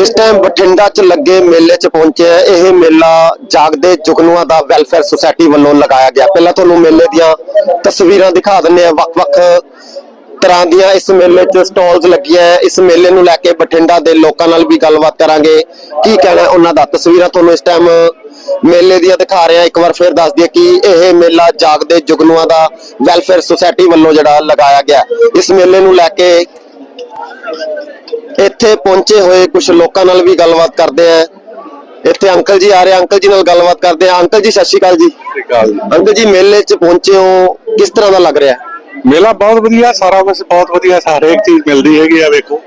ਇਸ ਟਾਈਮ ਬਠਿੰਡਾ 'ਚ ਲੱਗੇ ਮੇਲੇ 'ਚ ਪਹੁੰਚੇ ਇਹ ਮੇਲਾ ਜਾਗਦੇ ਜੁਗਨੂਆਂ ਦਾ ਵੈਲਫੇਅਰ ਸੁਸਾਇਟੀ ਵੱਲੋਂ ਲਗਾਇਆ ਗਿਆ। ਪਹਿਲਾਂ ਤੁਹਾਨੂੰ ਮੇਲੇ ਦੀਆਂ ਤਸਵੀਰਾਂ ਦਿਖਾ ਦਿੰਨੇ ਆ ਵੱਖ-ਵੱਖ ਤਰ੍ਹਾਂ ਦੀਆਂ ਇਸ ਮੇਲੇ 'ਚ ਸਟਾਲਸ ਲੱਗੀਆਂ ਇਸ ਮੇਲੇ ਨੂੰ ਲੈ ਕੇ ਬਠਿੰਡਾ ਦੇ ਲੋਕਾਂ ਨਾਲ ਵੀ ਗੱਲਬਾਤ ਕਰਾਂਗੇ। ਕੀ ਕਹਿਣਾ ਉਹਨਾਂ ਦਾ? ਤਸਵੀਰਾਂ ਤੁਹਾਨੂੰ ਇਸ ਟਾਈਮ ਮੇਲੇ ਦੀਆਂ ਦਿਖਾ ਰਹੇ ਆ। ਇੱਕ ਵਾਰ ਫਿਰ ਦੱਸ ਦਈਏ ਕਿ ਇਹ ਮੇਲਾ ਜਾਗਦੇ ਜੁਗਨੂਆਂ ਦਾ ਵੈਲਫੇਅਰ ਸੁਸਾਇਟੀ ਵੱਲੋਂ ਜਿਹੜਾ ਲਗਾਇਆ ਗਿਆ। ਇਸ ਮੇਲੇ ਨੂੰ ਲੈ ਕੇ ਇੱਥੇ ਪਹੁੰਚੇ ਹੋਏ ਕੁਝ ਲੋਕਾਂ ਨਾਲ ਵੀ ਗੱਲਬਾਤ ਕਰਦੇ ਆ। ਇੱਥੇ ਅੰਕਲ ਜੀ ਆ ਰਹੇ ਅੰਕਲ ਜੀ ਨਾਲ ਗੱਲਬਾਤ ਕਰਦੇ ਆ। ਅੰਕਲ ਜੀ ਸਤਿ ਸ਼੍ਰੀ ਅਕਾਲ ਜੀ। ਅੰਕਲ ਜੀ। ਮੇਲੇ 'ਚ ਪਹੁੰਚੇ ਹੋ। ਕਿਸ ਤਰ੍ਹਾਂ ਦਾ ਲੱਗ ਰਿਹਾ? ਮੇਲਾ ਬਹੁਤ ਵਧੀਆ ਸਾਰਾ ਕੁਝ ਬਹੁਤ ਵਧੀਆ। ਸਾਰੇ ਇੱਕ ਚੀਜ਼ ਮਿਲਦੀ ਹੈਗੀ ਆ ਵੇਖੋ।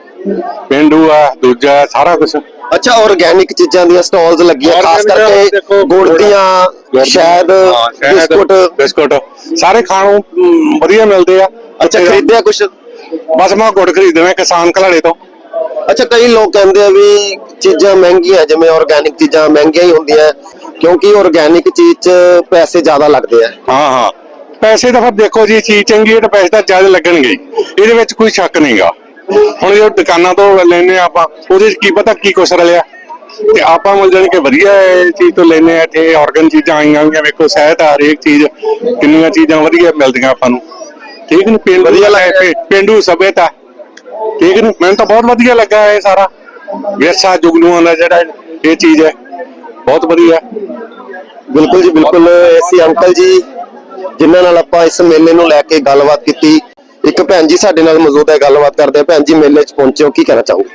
ਪਿੰਡੂ ਆ ਦੂਜਾ ਸਾਰਾ ਕੁਝ ਅੱਛਾ ਆਰਗੈਨਿਕ ਚੀਜ਼ਾਂ ਦੀਆਂ ਸਟਾਲਸ ਲੱਗੀਆਂ ਖਾਸ ਕਰਕੇ ਗੁੜ ਦੀਆਂ ਸ਼ਾਇਦ ਬਿਸਕੁਟ। ਬਿਸਕੁਟ। ਸਾਰੇ ਖਾਣ ਨੂੰ ਵਧੀਆ ਮਿਲਦੇ ਆ। ਅੱਛਾ ਖਰੀਦਿਆ ਕੁਝ ਬਸ ਮੈਂ ਗੁੜ ਖਰੀਦਣਾ ਕਿਸਾਨ ਘਲਾੜੇ ਤੋਂ। ਅੱਛਾ ਕਈ ਲੋਕ ਕਹਿੰਦੇ ਆ ਵੀ ਚੀਜ਼ਾਂ ਮਹਿੰਗੀਆਂ ਜਿਵੇਂ ਆਰਗੈਨਿਕ ਚੀਜ਼ਾਂ ਮਹਿੰਗੀਆਂ ਹੀ ਹੁੰਦੀਆਂ ਕਿਉਂਕਿ ਆਰਗੈਨਿਕ ਚੀਜ਼ 'ਚ ਪੈਸੇ ਜ਼ਿਆਦਾ ਲੱਗਦੇ ਆ। ਹਾਂ ਹਾਂ। ਪੈਸੇ ਤਾਂ ਫਿਰ ਦੇਖੋ ਜੀ ਚੀਜ਼ ਚੰਗੀ ਹੈ ਤਾਂ ਪੈਸੇ ਤਾਂ ਜ਼ਿਆਦਾ ਲੱਗਣਗੇ ਹੀ। ਇਹਦੇ ਵਿੱਚ ਕੋਈ ਸ਼ੱਕ ਨਹੀਂਗਾ। ਹੁਣ ਜੋ ਦੁਕਾਨਾਂ ਤੋਂ ਲੈਨੇ ਆ ਆਪਾਂ ਉਹਦੇ 'ਚ ਕੀ ਪਤਾ ਕੀ ਕੁਛ ਰਲਿਆ। ਤੇ ਆਪਾਂ ਮਿਲ ਜਾਣ ਕਿ ਵਧੀਆ ਇਹ ਚੀਜ਼ ਤੋਂ ਲੈਨੇ ਆ ਇੱਥੇ ਆਰਗਨ ਚੀਜ਼ਾਂ ਆਈਆਂ ਹੋਈਆਂ ਵੇਖੋ ਸਹਿਤ ਆ ਹਰੇਕ ਚੀਜ਼ ਕਿੰਨੀਆਂ ਚੀਜ਼ਾਂ ਵਧੀਆ ਮਿਲਦੀਆਂ ਆਪਾਂ ਨੂੰ। ਠੀਕ ਨੀ ਪਿੰਡ ਵਧੀਆ ਲੱਗੇ ਪਿੰਡੂ ਸਭਿਅਤਾ। ਠੀਕ ਨੀ? ਮੈਨੂੰ ਤਾਂ ਬਹੁਤ ਵਧੀਆ ਲੱਗਾ ਇਹ ਸਾਰਾ। ਵਿਰਸਾ ਜੁਗਨੂਆਂ ਦਾ ਜਿਹੜਾ ਇਹ ਚੀਜ਼ ਹੈ। ਬਹੁਤ ਵਧੀਆ। ਬਿਲਕੁਲ ਜੀ, ਬਿਲਕੁਲ। ਐਸੀ ਅੰਕਲ ਜੀ, ਜਿਨ੍ਹਾਂ ਨਾਲ ਆਪਾਂ ਇਸ ਮੇਲੇ ਨੂੰ ਲੈ ਕੇ ਗੱਲਬਾਤ ਕੀਤੀ। ਇੱਕ ਭੈਣ ਜੀ ਸਾਡੇ ਨਾਲ ਮੌਜੂਦ ਹੈ, ਗੱਲਬਾਤ ਕਰਦੇ ਭੈਣ ਜੀ, ਮੇਲੇ 'ਚ ਪਹੁੰਚੇ ਹੋ, ਕੀ ਕਹਿਣਾ ਚਾਹੋਗੇ?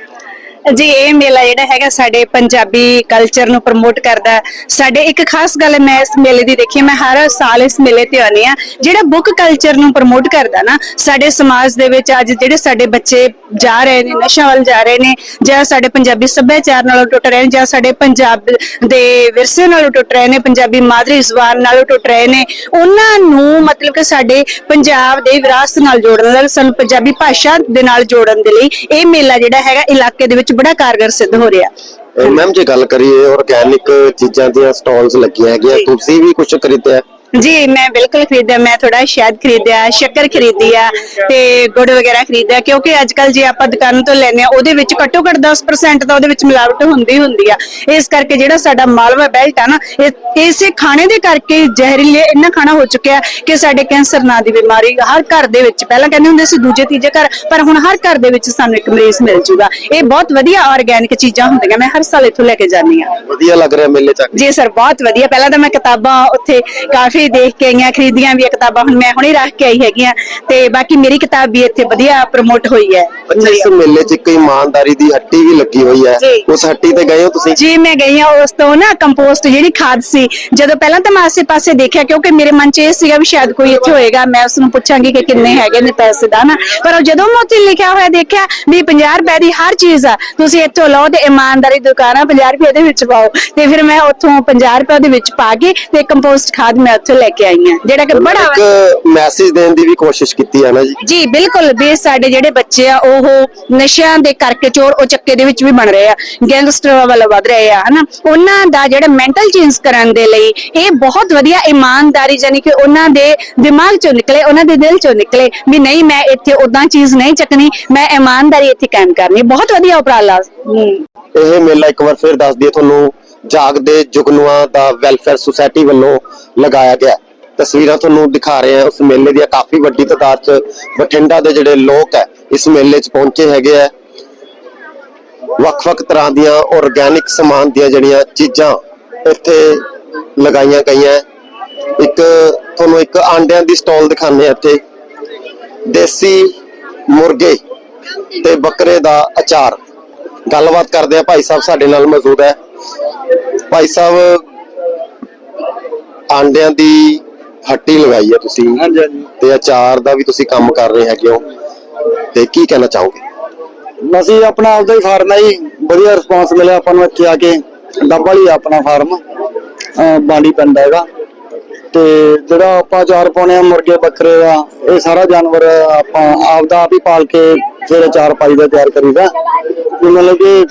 ਜੀ, ਇਹ ਮੇਲਾ ਜਿਹੜਾ ਹੈਗਾ ਸਾਡੇ ਪੰਜਾਬੀ ਕਲਚਰ ਨੂੰ ਪ੍ਰਮੋਟ ਕਰਦਾ ਸਾਡੇ ਇੱਕ ਖਾਸ ਗੱਲ ਮੈਂ ਇਸ ਮੇਲੇ ਦੀ ਦੇਖੀ ਮੈਂ ਹਰ ਸਾਲ ਇਸ ਮੇਲੇ ਤੇ ਆਉਂਦੀ ਆ ਜਿਹੜਾ ਬੁੱਕ ਕਲਚਰ ਨੂੰ ਪ੍ਰਮੋਟ ਕਰਦਾ ਨਾ, ਸਾਡੇ ਸਮਾਜ ਦੇ ਵਿੱਚ ਅੱਜ ਜਿਹੜੇ ਸਾਡੇ ਬੱਚੇ ਜਾ ਰਹੇ ਨੇ ਨਸ਼ਾ ਵੱਲ ਜਾ ਰਹੇ ਨੇ, ਜਾਂ ਸਾਡੇ ਪੰਜਾਬੀ ਸੱਭਿਆਚਾਰ ਨਾਲੋਂ ਟੁੱਟ ਰਹੇ ਨੇ, ਜਾਂ ਸਾਡੇ ਪੰਜਾਬ ਦੇ ਵਿਰਸੇ ਨਾਲੋਂ ਟੁੱਟ ਰਹੇ ਨੇ, ਪੰਜਾਬੀ ਮਾਦਰੀ ਜ਼ੁਬਾਨ ਨਾਲੋਂ ਟੁੱਟ ਰਹੇ ਨੇ, ਉਹਨਾਂ ਨੂੰ ਮਤਲਬ ਕਿ ਸਾਡੇ ਪੰਜਾਬ ਦੇ ਵਿਰਾਸਤ ਨਾਲ ਜੋੜਨ ਦਾ ਸਾਨੂੰ ਪੰਜਾਬੀ ਭਾਸ਼ਾ ਦੇ ਨਾਲ ਜੋੜਨ ਦੇ ਲਈ ਇਹ ਮੇਲਾ ਜਿਹੜਾ ਹੈਗਾ ਇਲਾਕੇ ਦੇ ਵਿੱਚ ਬੜਾ ਕਾਰਗਰ ਸਿੱਧ ਹੋ ਰਿਹਾ। ਮੈਮ ਜੇ ਗੱਲ ਕਰੀਏ ਆਰਗੈਨਿਕ ਚੀਜ਼ਾਂ ਦੀਆਂ ਸਟਾਲਸ ਲੱਗੀਆਂ ਹੈਗੀਆਂ ਤੁਸੀਂ ਵੀ ਕੁਝ ਖਰੀਦਿਆ? ਜੀ ਮੈਂ ਬਿਲਕੁਲ ਖਰੀਦਿਆ ਮੈਂ ਥੋੜਾ ਸ਼ਹਿਦ ਖਰੀਦਿਆ ਸ਼ੱਕਰ ਖਰੀਦੀ ਆ ਤੇ ਗੁੜ ਵਗੈਰਾ ਖਰੀਦਿਆ ਕਿਉਂਕਿ ਅੱਜ ਕੱਲ ਜੇ ਆਪਾਂ ਦੁਕਾਨ ਤੋਂ ਲੈਨੇ ਆ ਉਹਦੇ ਵਿੱਚ ਘੱਟੋ ਘੱਟ 10% ਤਾਂ ਉਹਦੇ ਵਿੱਚ ਮਿਲਾਵਟ ਹੁੰਦੀ ਹੁੰਦੀ ਆ। ਇਸ ਕਰਕੇ ਜਿਹੜਾ ਸਾਡਾ ਮਾਲਵਾ ਬੈਲਟ ਆ ਨਾ ਇਹ- ਇਸੇ ਖਾਣੇ ਦੇ ਕਰਕੇ ਜ਼ਹਿਰੀਲੇ ਇੰਨਾ ਖਾਣਾ ਹੋ ਚੁੱਕਿਆ ਕਿ ਸਾਡੇ ਕੈਂਸਰ ਨਾਂ ਦੀ ਬਿਮਾਰੀ ਹਰ ਘਰ ਦੇ ਵਿੱਚ ਪਹਿਲਾਂ ਕਹਿੰਦੇ ਹੁੰਦੇ ਸੀ ਦੂਜੇ ਤੀਜੇ ਘਰ ਪਰ ਹੁਣ ਹਰ ਘਰ ਦੇ ਵਿੱਚ ਸਾਨੂੰ ਇੱਕ ਮਰੀਜ਼ ਮਿਲ ਜੂਗਾ। ਇਹ ਬਹੁਤ ਵਧੀਆ ਆਰਗੈਨਿਕ ਚੀਜ਼ਾਂ ਹੁੰਦੀਆਂ ਮੈਂ ਹਰ ਸਾਲ ਇੱਥੋਂ ਲੈ ਕੇ ਜਾਂਦੀ ਆ ਵਧੀਆ ਲੱਗ ਰਿਹਾ ਮੇਲੇ 'ਚ। ਜੀ ਸਰ ਬਹੁਤ ਵਧੀਆ। ਪਹਿਲਾਂ ਤਾਂ ਮੈਂ ਕਿਤਾਬਾਂ ਉੱਥੇ ਕਾਫੀ ਦੇਖ ਕੇ ਆਈਆਂ, ਖਰੀਦੀਆਂ ਵੀ ਆ ਕਿਤਾਬਾਂ ਹੁਣ ਮੈਂ ਹੁਣੇ ਰੱਖ ਕੇ ਆਈ ਹੈਗੀਆਂ ਤੇ ਬਾਕੀ ਮੇਰੀ ਕਿਤਾਬ ਵੀ ਇੱਥੇ ਵਧੀਆ ਪ੍ਰਮੋਟ ਹੋਈ ਹੈ। ਅੱਛਾ ਇਸ ਮੇਲੇ 'ਚ ਇੱਕ ਇਮਾਨਦਾਰੀ ਦੀ ਹੱਟੀ ਵੀ ਲੱਗੀ ਹੋਈ ਹੈ। ਜੀ। ਉਸ ਹੱਟੀ ਤੇ ਗਏ ਹੋ ਤੁਸੀਂ? ਜੀ ਮੈਂ ਗਈ ਆ ਉਸ ਤੋਂ ਨਾ ਕੰਪੋਸਟ ਜਿਹੜੀ ਖਾਦ ਸੀ ਜਦੋਂ ਪਹਿਲਾਂ ਤਾਂ ਮੈਂ ਆਸੇ-ਪਾਸੇ ਦੇਖਿਆ ਕਿਉਂਕਿ ਮੇਰੇ ਮਨ 'ਚ ਇਹ ਸੀਗਾ ਵੀ ਸ਼ਾਇਦ ਕੋਈ ਇੱਥੇ ਹੋਏਗਾ ਮੈਂ ਉਸ ਨੂੰ ਪੁੱਛਾਂਗੀ ਕਿ ਕਿੰਨੇ ਹੈਗੇ ਨੇ ਪੈਸੇ ਦਾ ਨਾ। ਪਰ ਉਹ ਜਦੋਂ ਮੈਂ ਉੱਥੇ ਲਿਖਿਆ ਹੋਇਆ ਦੇਖਿਆ ਵੀ 50 ਰੁਪਏ ਦੀ ਹਰ ਚੀਜ਼ ਆ ਤੁਸੀਂ ਇੱਥੋਂ ਲਓ ਤੇ ਇਮਾਨਦਾਰੀ ਦੁਕਾਨ ਆ 50 ਰੁਪਏ ਦੇ ਵਿੱਚ ਪਾਓ। ਤੇ ਫਿਰ ਮੈਂ ਉੱਥੋਂ 50 ਰੁਪਏ ਦੇ ਵਿੱਚ ਪਾ ਕੇ ਤੇ ਕੰਪੋਸਟ ਖਾਦ ਮੈਂ ਉੱਥੋਂ ਲੈ ਕੇ ਆਈ ਆ ਜਿਹੜਾ ਕਿ ਬੜਾ ਇੱਕ ਮੈਸੇਜ ਦੇਣ ਦੀ ਵੀ ਕੋਸ਼ਿਸ਼ ਕੀਤੀ ਹੈ ਨਾ ਜੀ? ਜੀ ਬਿਲਕੁਲ ਵੀ ਸਾਡੇ ਜਿਹੜੇ ਬੱਚੇ ਆ ਉਹ ਨਸ਼ਿਆਂ ਦੇ ਕਰਕੇ ਚੋਰ ਉਹ ਚੱਕੇ ਦੇ ਵਿੱਚ ਵੀ ਬਣ ਰਹੇ ਆ ਗੈਂਗਸਟਰ ਵੱਲ ਵਧ ਰਹੇ ਆ, ਹਨਾ? ਉਹਨਾਂ ਦਾ ਜਿਹੜਾ ਮੈਂਟਲ ਚੇਂਜ ਕਰਨ ਦੇ ਲਈ ਇਹ ਬਹੁਤ ਵਧੀਆ ਇਮਾਨਦਾਰੀ ਯਾਨੀ ਕਿ ਉਹਨਾਂ ਦੇ ਦਿਮਾਗ ਚੋਂ ਨਿਕਲੇ, ਉਹਨਾਂ ਦੇ ਦਿਲ ਚੋਂ ਨਿਕਲੇ ਵੀ ਨਹੀਂ, ਮੈਂ ਇੱਥੇ ਉਦਾਂ ਚੀਜ਼ ਨਹੀਂ ਚੱਕਣੀ, ਮੈਂ ਇਮਾਨਦਾਰੀ ਇੱਥੇ ਕਾਇਮ ਕਰਨੀ। ਬਹੁਤ ਵਧੀਆ ਉਪਰਾਲਾ ਇਹ ਮੇਲਾ ਇੱਕ ਵਾਰ ਫਿਰ ਦੱਸ ਦਈਏ, ਤੁਹਾਨੂੰ ਜਾਗਦੇ ਜੁਗਨੂਆਂ ਦਾ ਵੈਲਫੇਅਰ ਸੁਸਾਇਟੀ ਵੱਲੋਂ ਲਗਾਇਆ ਗਿਆ। ਤਸਵੀਰਾਂ ਤੁਹਾਨੂੰ ਦਿਖਾ ਰਹੇ ਹਾਂ। ਉਸ ਮੇਲੇ ਦੀਆਂ ਕਾਫੀ ਵੱਡੀ ਤਾਦਾਦ 'ਚ ਬਠਿੰਡਾ ਦੇ ਜਿਹੜੇ ਲੋਕ ਹੈ, ਇਸ ਮੇਲੇ 'ਚ ਪਹੁੰਚੇ ਹੈਗੇ ਆ ਵੱਖ-ਵੱਖ ਤਰ੍ਹਾਂ ਦੀਆਂ ਆਰਗੈਨਿਕ ਸਮਾਨ ਦੀਆਂ ਜਿਹੜੀਆਂ ਚੀਜ਼ਾਂ ਇੱਥੇ ਲਗਾਈਆਂ ਗਈਆਂ ਇੱਕ, ਤੁਹਾਨੂੰ ਇੱਕ ਆਂਡਿਆਂ ਦੀ ਸਟਾਲ ਦਿਖਾਉਂਦੇ ਆ ਇੱਥੇ। ਦੇਸੀ ਮੁਰਗੇ ਤੇ ਬੱਕਰੇ ਦਾ ਅਚਾਰ। ਗੱਲਬਾਤ ਕਰਦੇ ਆ ਭਾਈ ਸਾਹਿਬ ਸਾਡੇ ਨਾਲ ਮੌਜੂਦ ਹੈ। ਭਾਈ ਸਾਹਿਬ, ਆਂਡਿਆਂ ਦੀ ਹੱਟੀ ਲਗਾਈ ਹੈ ਤੁਸੀਂ। ਹਾਂਜੀ ਹਾਂਜੀ। ਤੇ ਅਚਾਰ ਦਾ ਵੀ ਤੁਸੀਂ ਕੰਮ ਕਰ ਰਹੇ ਹੈਗੇ ਹੋ। ਤੇ ਕੀ ਕਹਿਣਾ ਚਾਹੋਗੇ? ਅਸੀਂ ਆਪਣਾ ਆਪਦਾ ਹੀ ਫਾਰਮ ਹੈ ਜੀ। ਵਧੀਆ ਰਿਸਪੌਂਸ ਮਿਲਿਆ ਆਪਾਂ ਨੂੰ ਇੱਥੇ ਆ ਕੇ। ਡੱਬਾ ਆਪਣਾ ਫਾਰਮ ਬਾਂਡੀ ਪਿੰਡ ਹੈਗਾ। ਤੇ ਜਿਹੜਾ ਆਪਾਂ ਚਾਰ ਪਾਉਣੇ ਆ ਮੁਰਗੇ ਬੱਕਰੇ ਦਾ ਇਹ ਸਾਰਾ ਜਾਨਵਰ ਆਪਾਂ ਆਪਦਾ ਆਪ ਹੀ ਪਾਲ ਕੇ ਫਿਰ ਚਾਰ ਪਾਈ ਦਾ ਤਿਆਰ ਕਰੀਦਾ। ਮਤਲਬ ਕਿ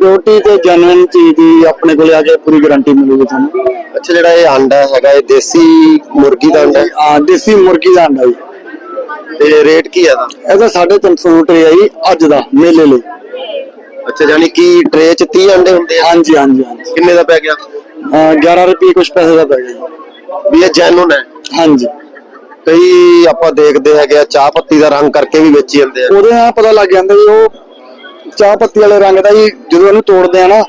ਬਿਊਟੀ ਤੇ ਜੈਨੂਇਨ ਚੀਜ਼ ਦੀ ਆਪਣੇ ਕੋਲੇ ਆ ਕੇ ਪੂਰੀ ਗਾਰੰਟੀ ਮਿਲੂਗੀ ਤੁਹਾਨੂੰ। ਅੱਛਾ ਜਿਹੜਾ ਇਹ ਆਂਡਾ ਹੈਗਾ ਇਹ ਦੇਸੀ ਮੁਰਗੀ ਦਾ ਆਂਡਾ ਹੈ ਆ ਦੇਸੀ ਮੁਰਗੀ ਦਾ ਅੰਡਾ ਜੀ। ਤੇ ਰੇਟ ਕੀ ਹੈ ਇਹਦਾ? ਇਹਦਾ 350 ਰੁਪਏ ਜੀ ਅੱਜ ਦਾ ਮੇਲੇ ਲਈ। ਅੱਛਾ ਯਾਨੀ ਕਿ ਟਰੇ 'ਚ 30 ਅੰਡੇ ਹੁੰਦੇ ਆ? ਹਾਂਜੀ ਹਾਂਜੀ ਹਾਂਜੀ। ਕਿੰਨੇ ਦਾ ਪੈ ਗਿਆ? ਅਹ 11 ਰੁਪਏ ਕੁਝ ਪੈਸੇ ਦਾ ਪੈ ਗਿਆ ਜੀ। ਵੀ ਇਹ ਜੈਨੂਨ ਹੈ? ਹਾਂਜੀ। ਕਈ ਆਪਾਂ ਦੇਖਦੇ ਹੈਗੇ ਆ ਚਾਹ ਪੱਤੀ ਦਾ ਰੰਗ ਕਰਕੇ ਵੀ ਵੇਚੀ ਜਾਂਦੇ ਆ। ਉਹਦੇ ਨਾਲ ਪਤਾ ਲੱਗ ਜਾਂਦਾ ਜੀ ਉਹ ਚਾਹ ਪੱਤੀ ਵਾਲੇ ਰੰਗ ਦਾ ਜੀ ਜਦੋਂ ਇਹਨੂੰ ਤੋੜਦੇ ਆ ਨਾ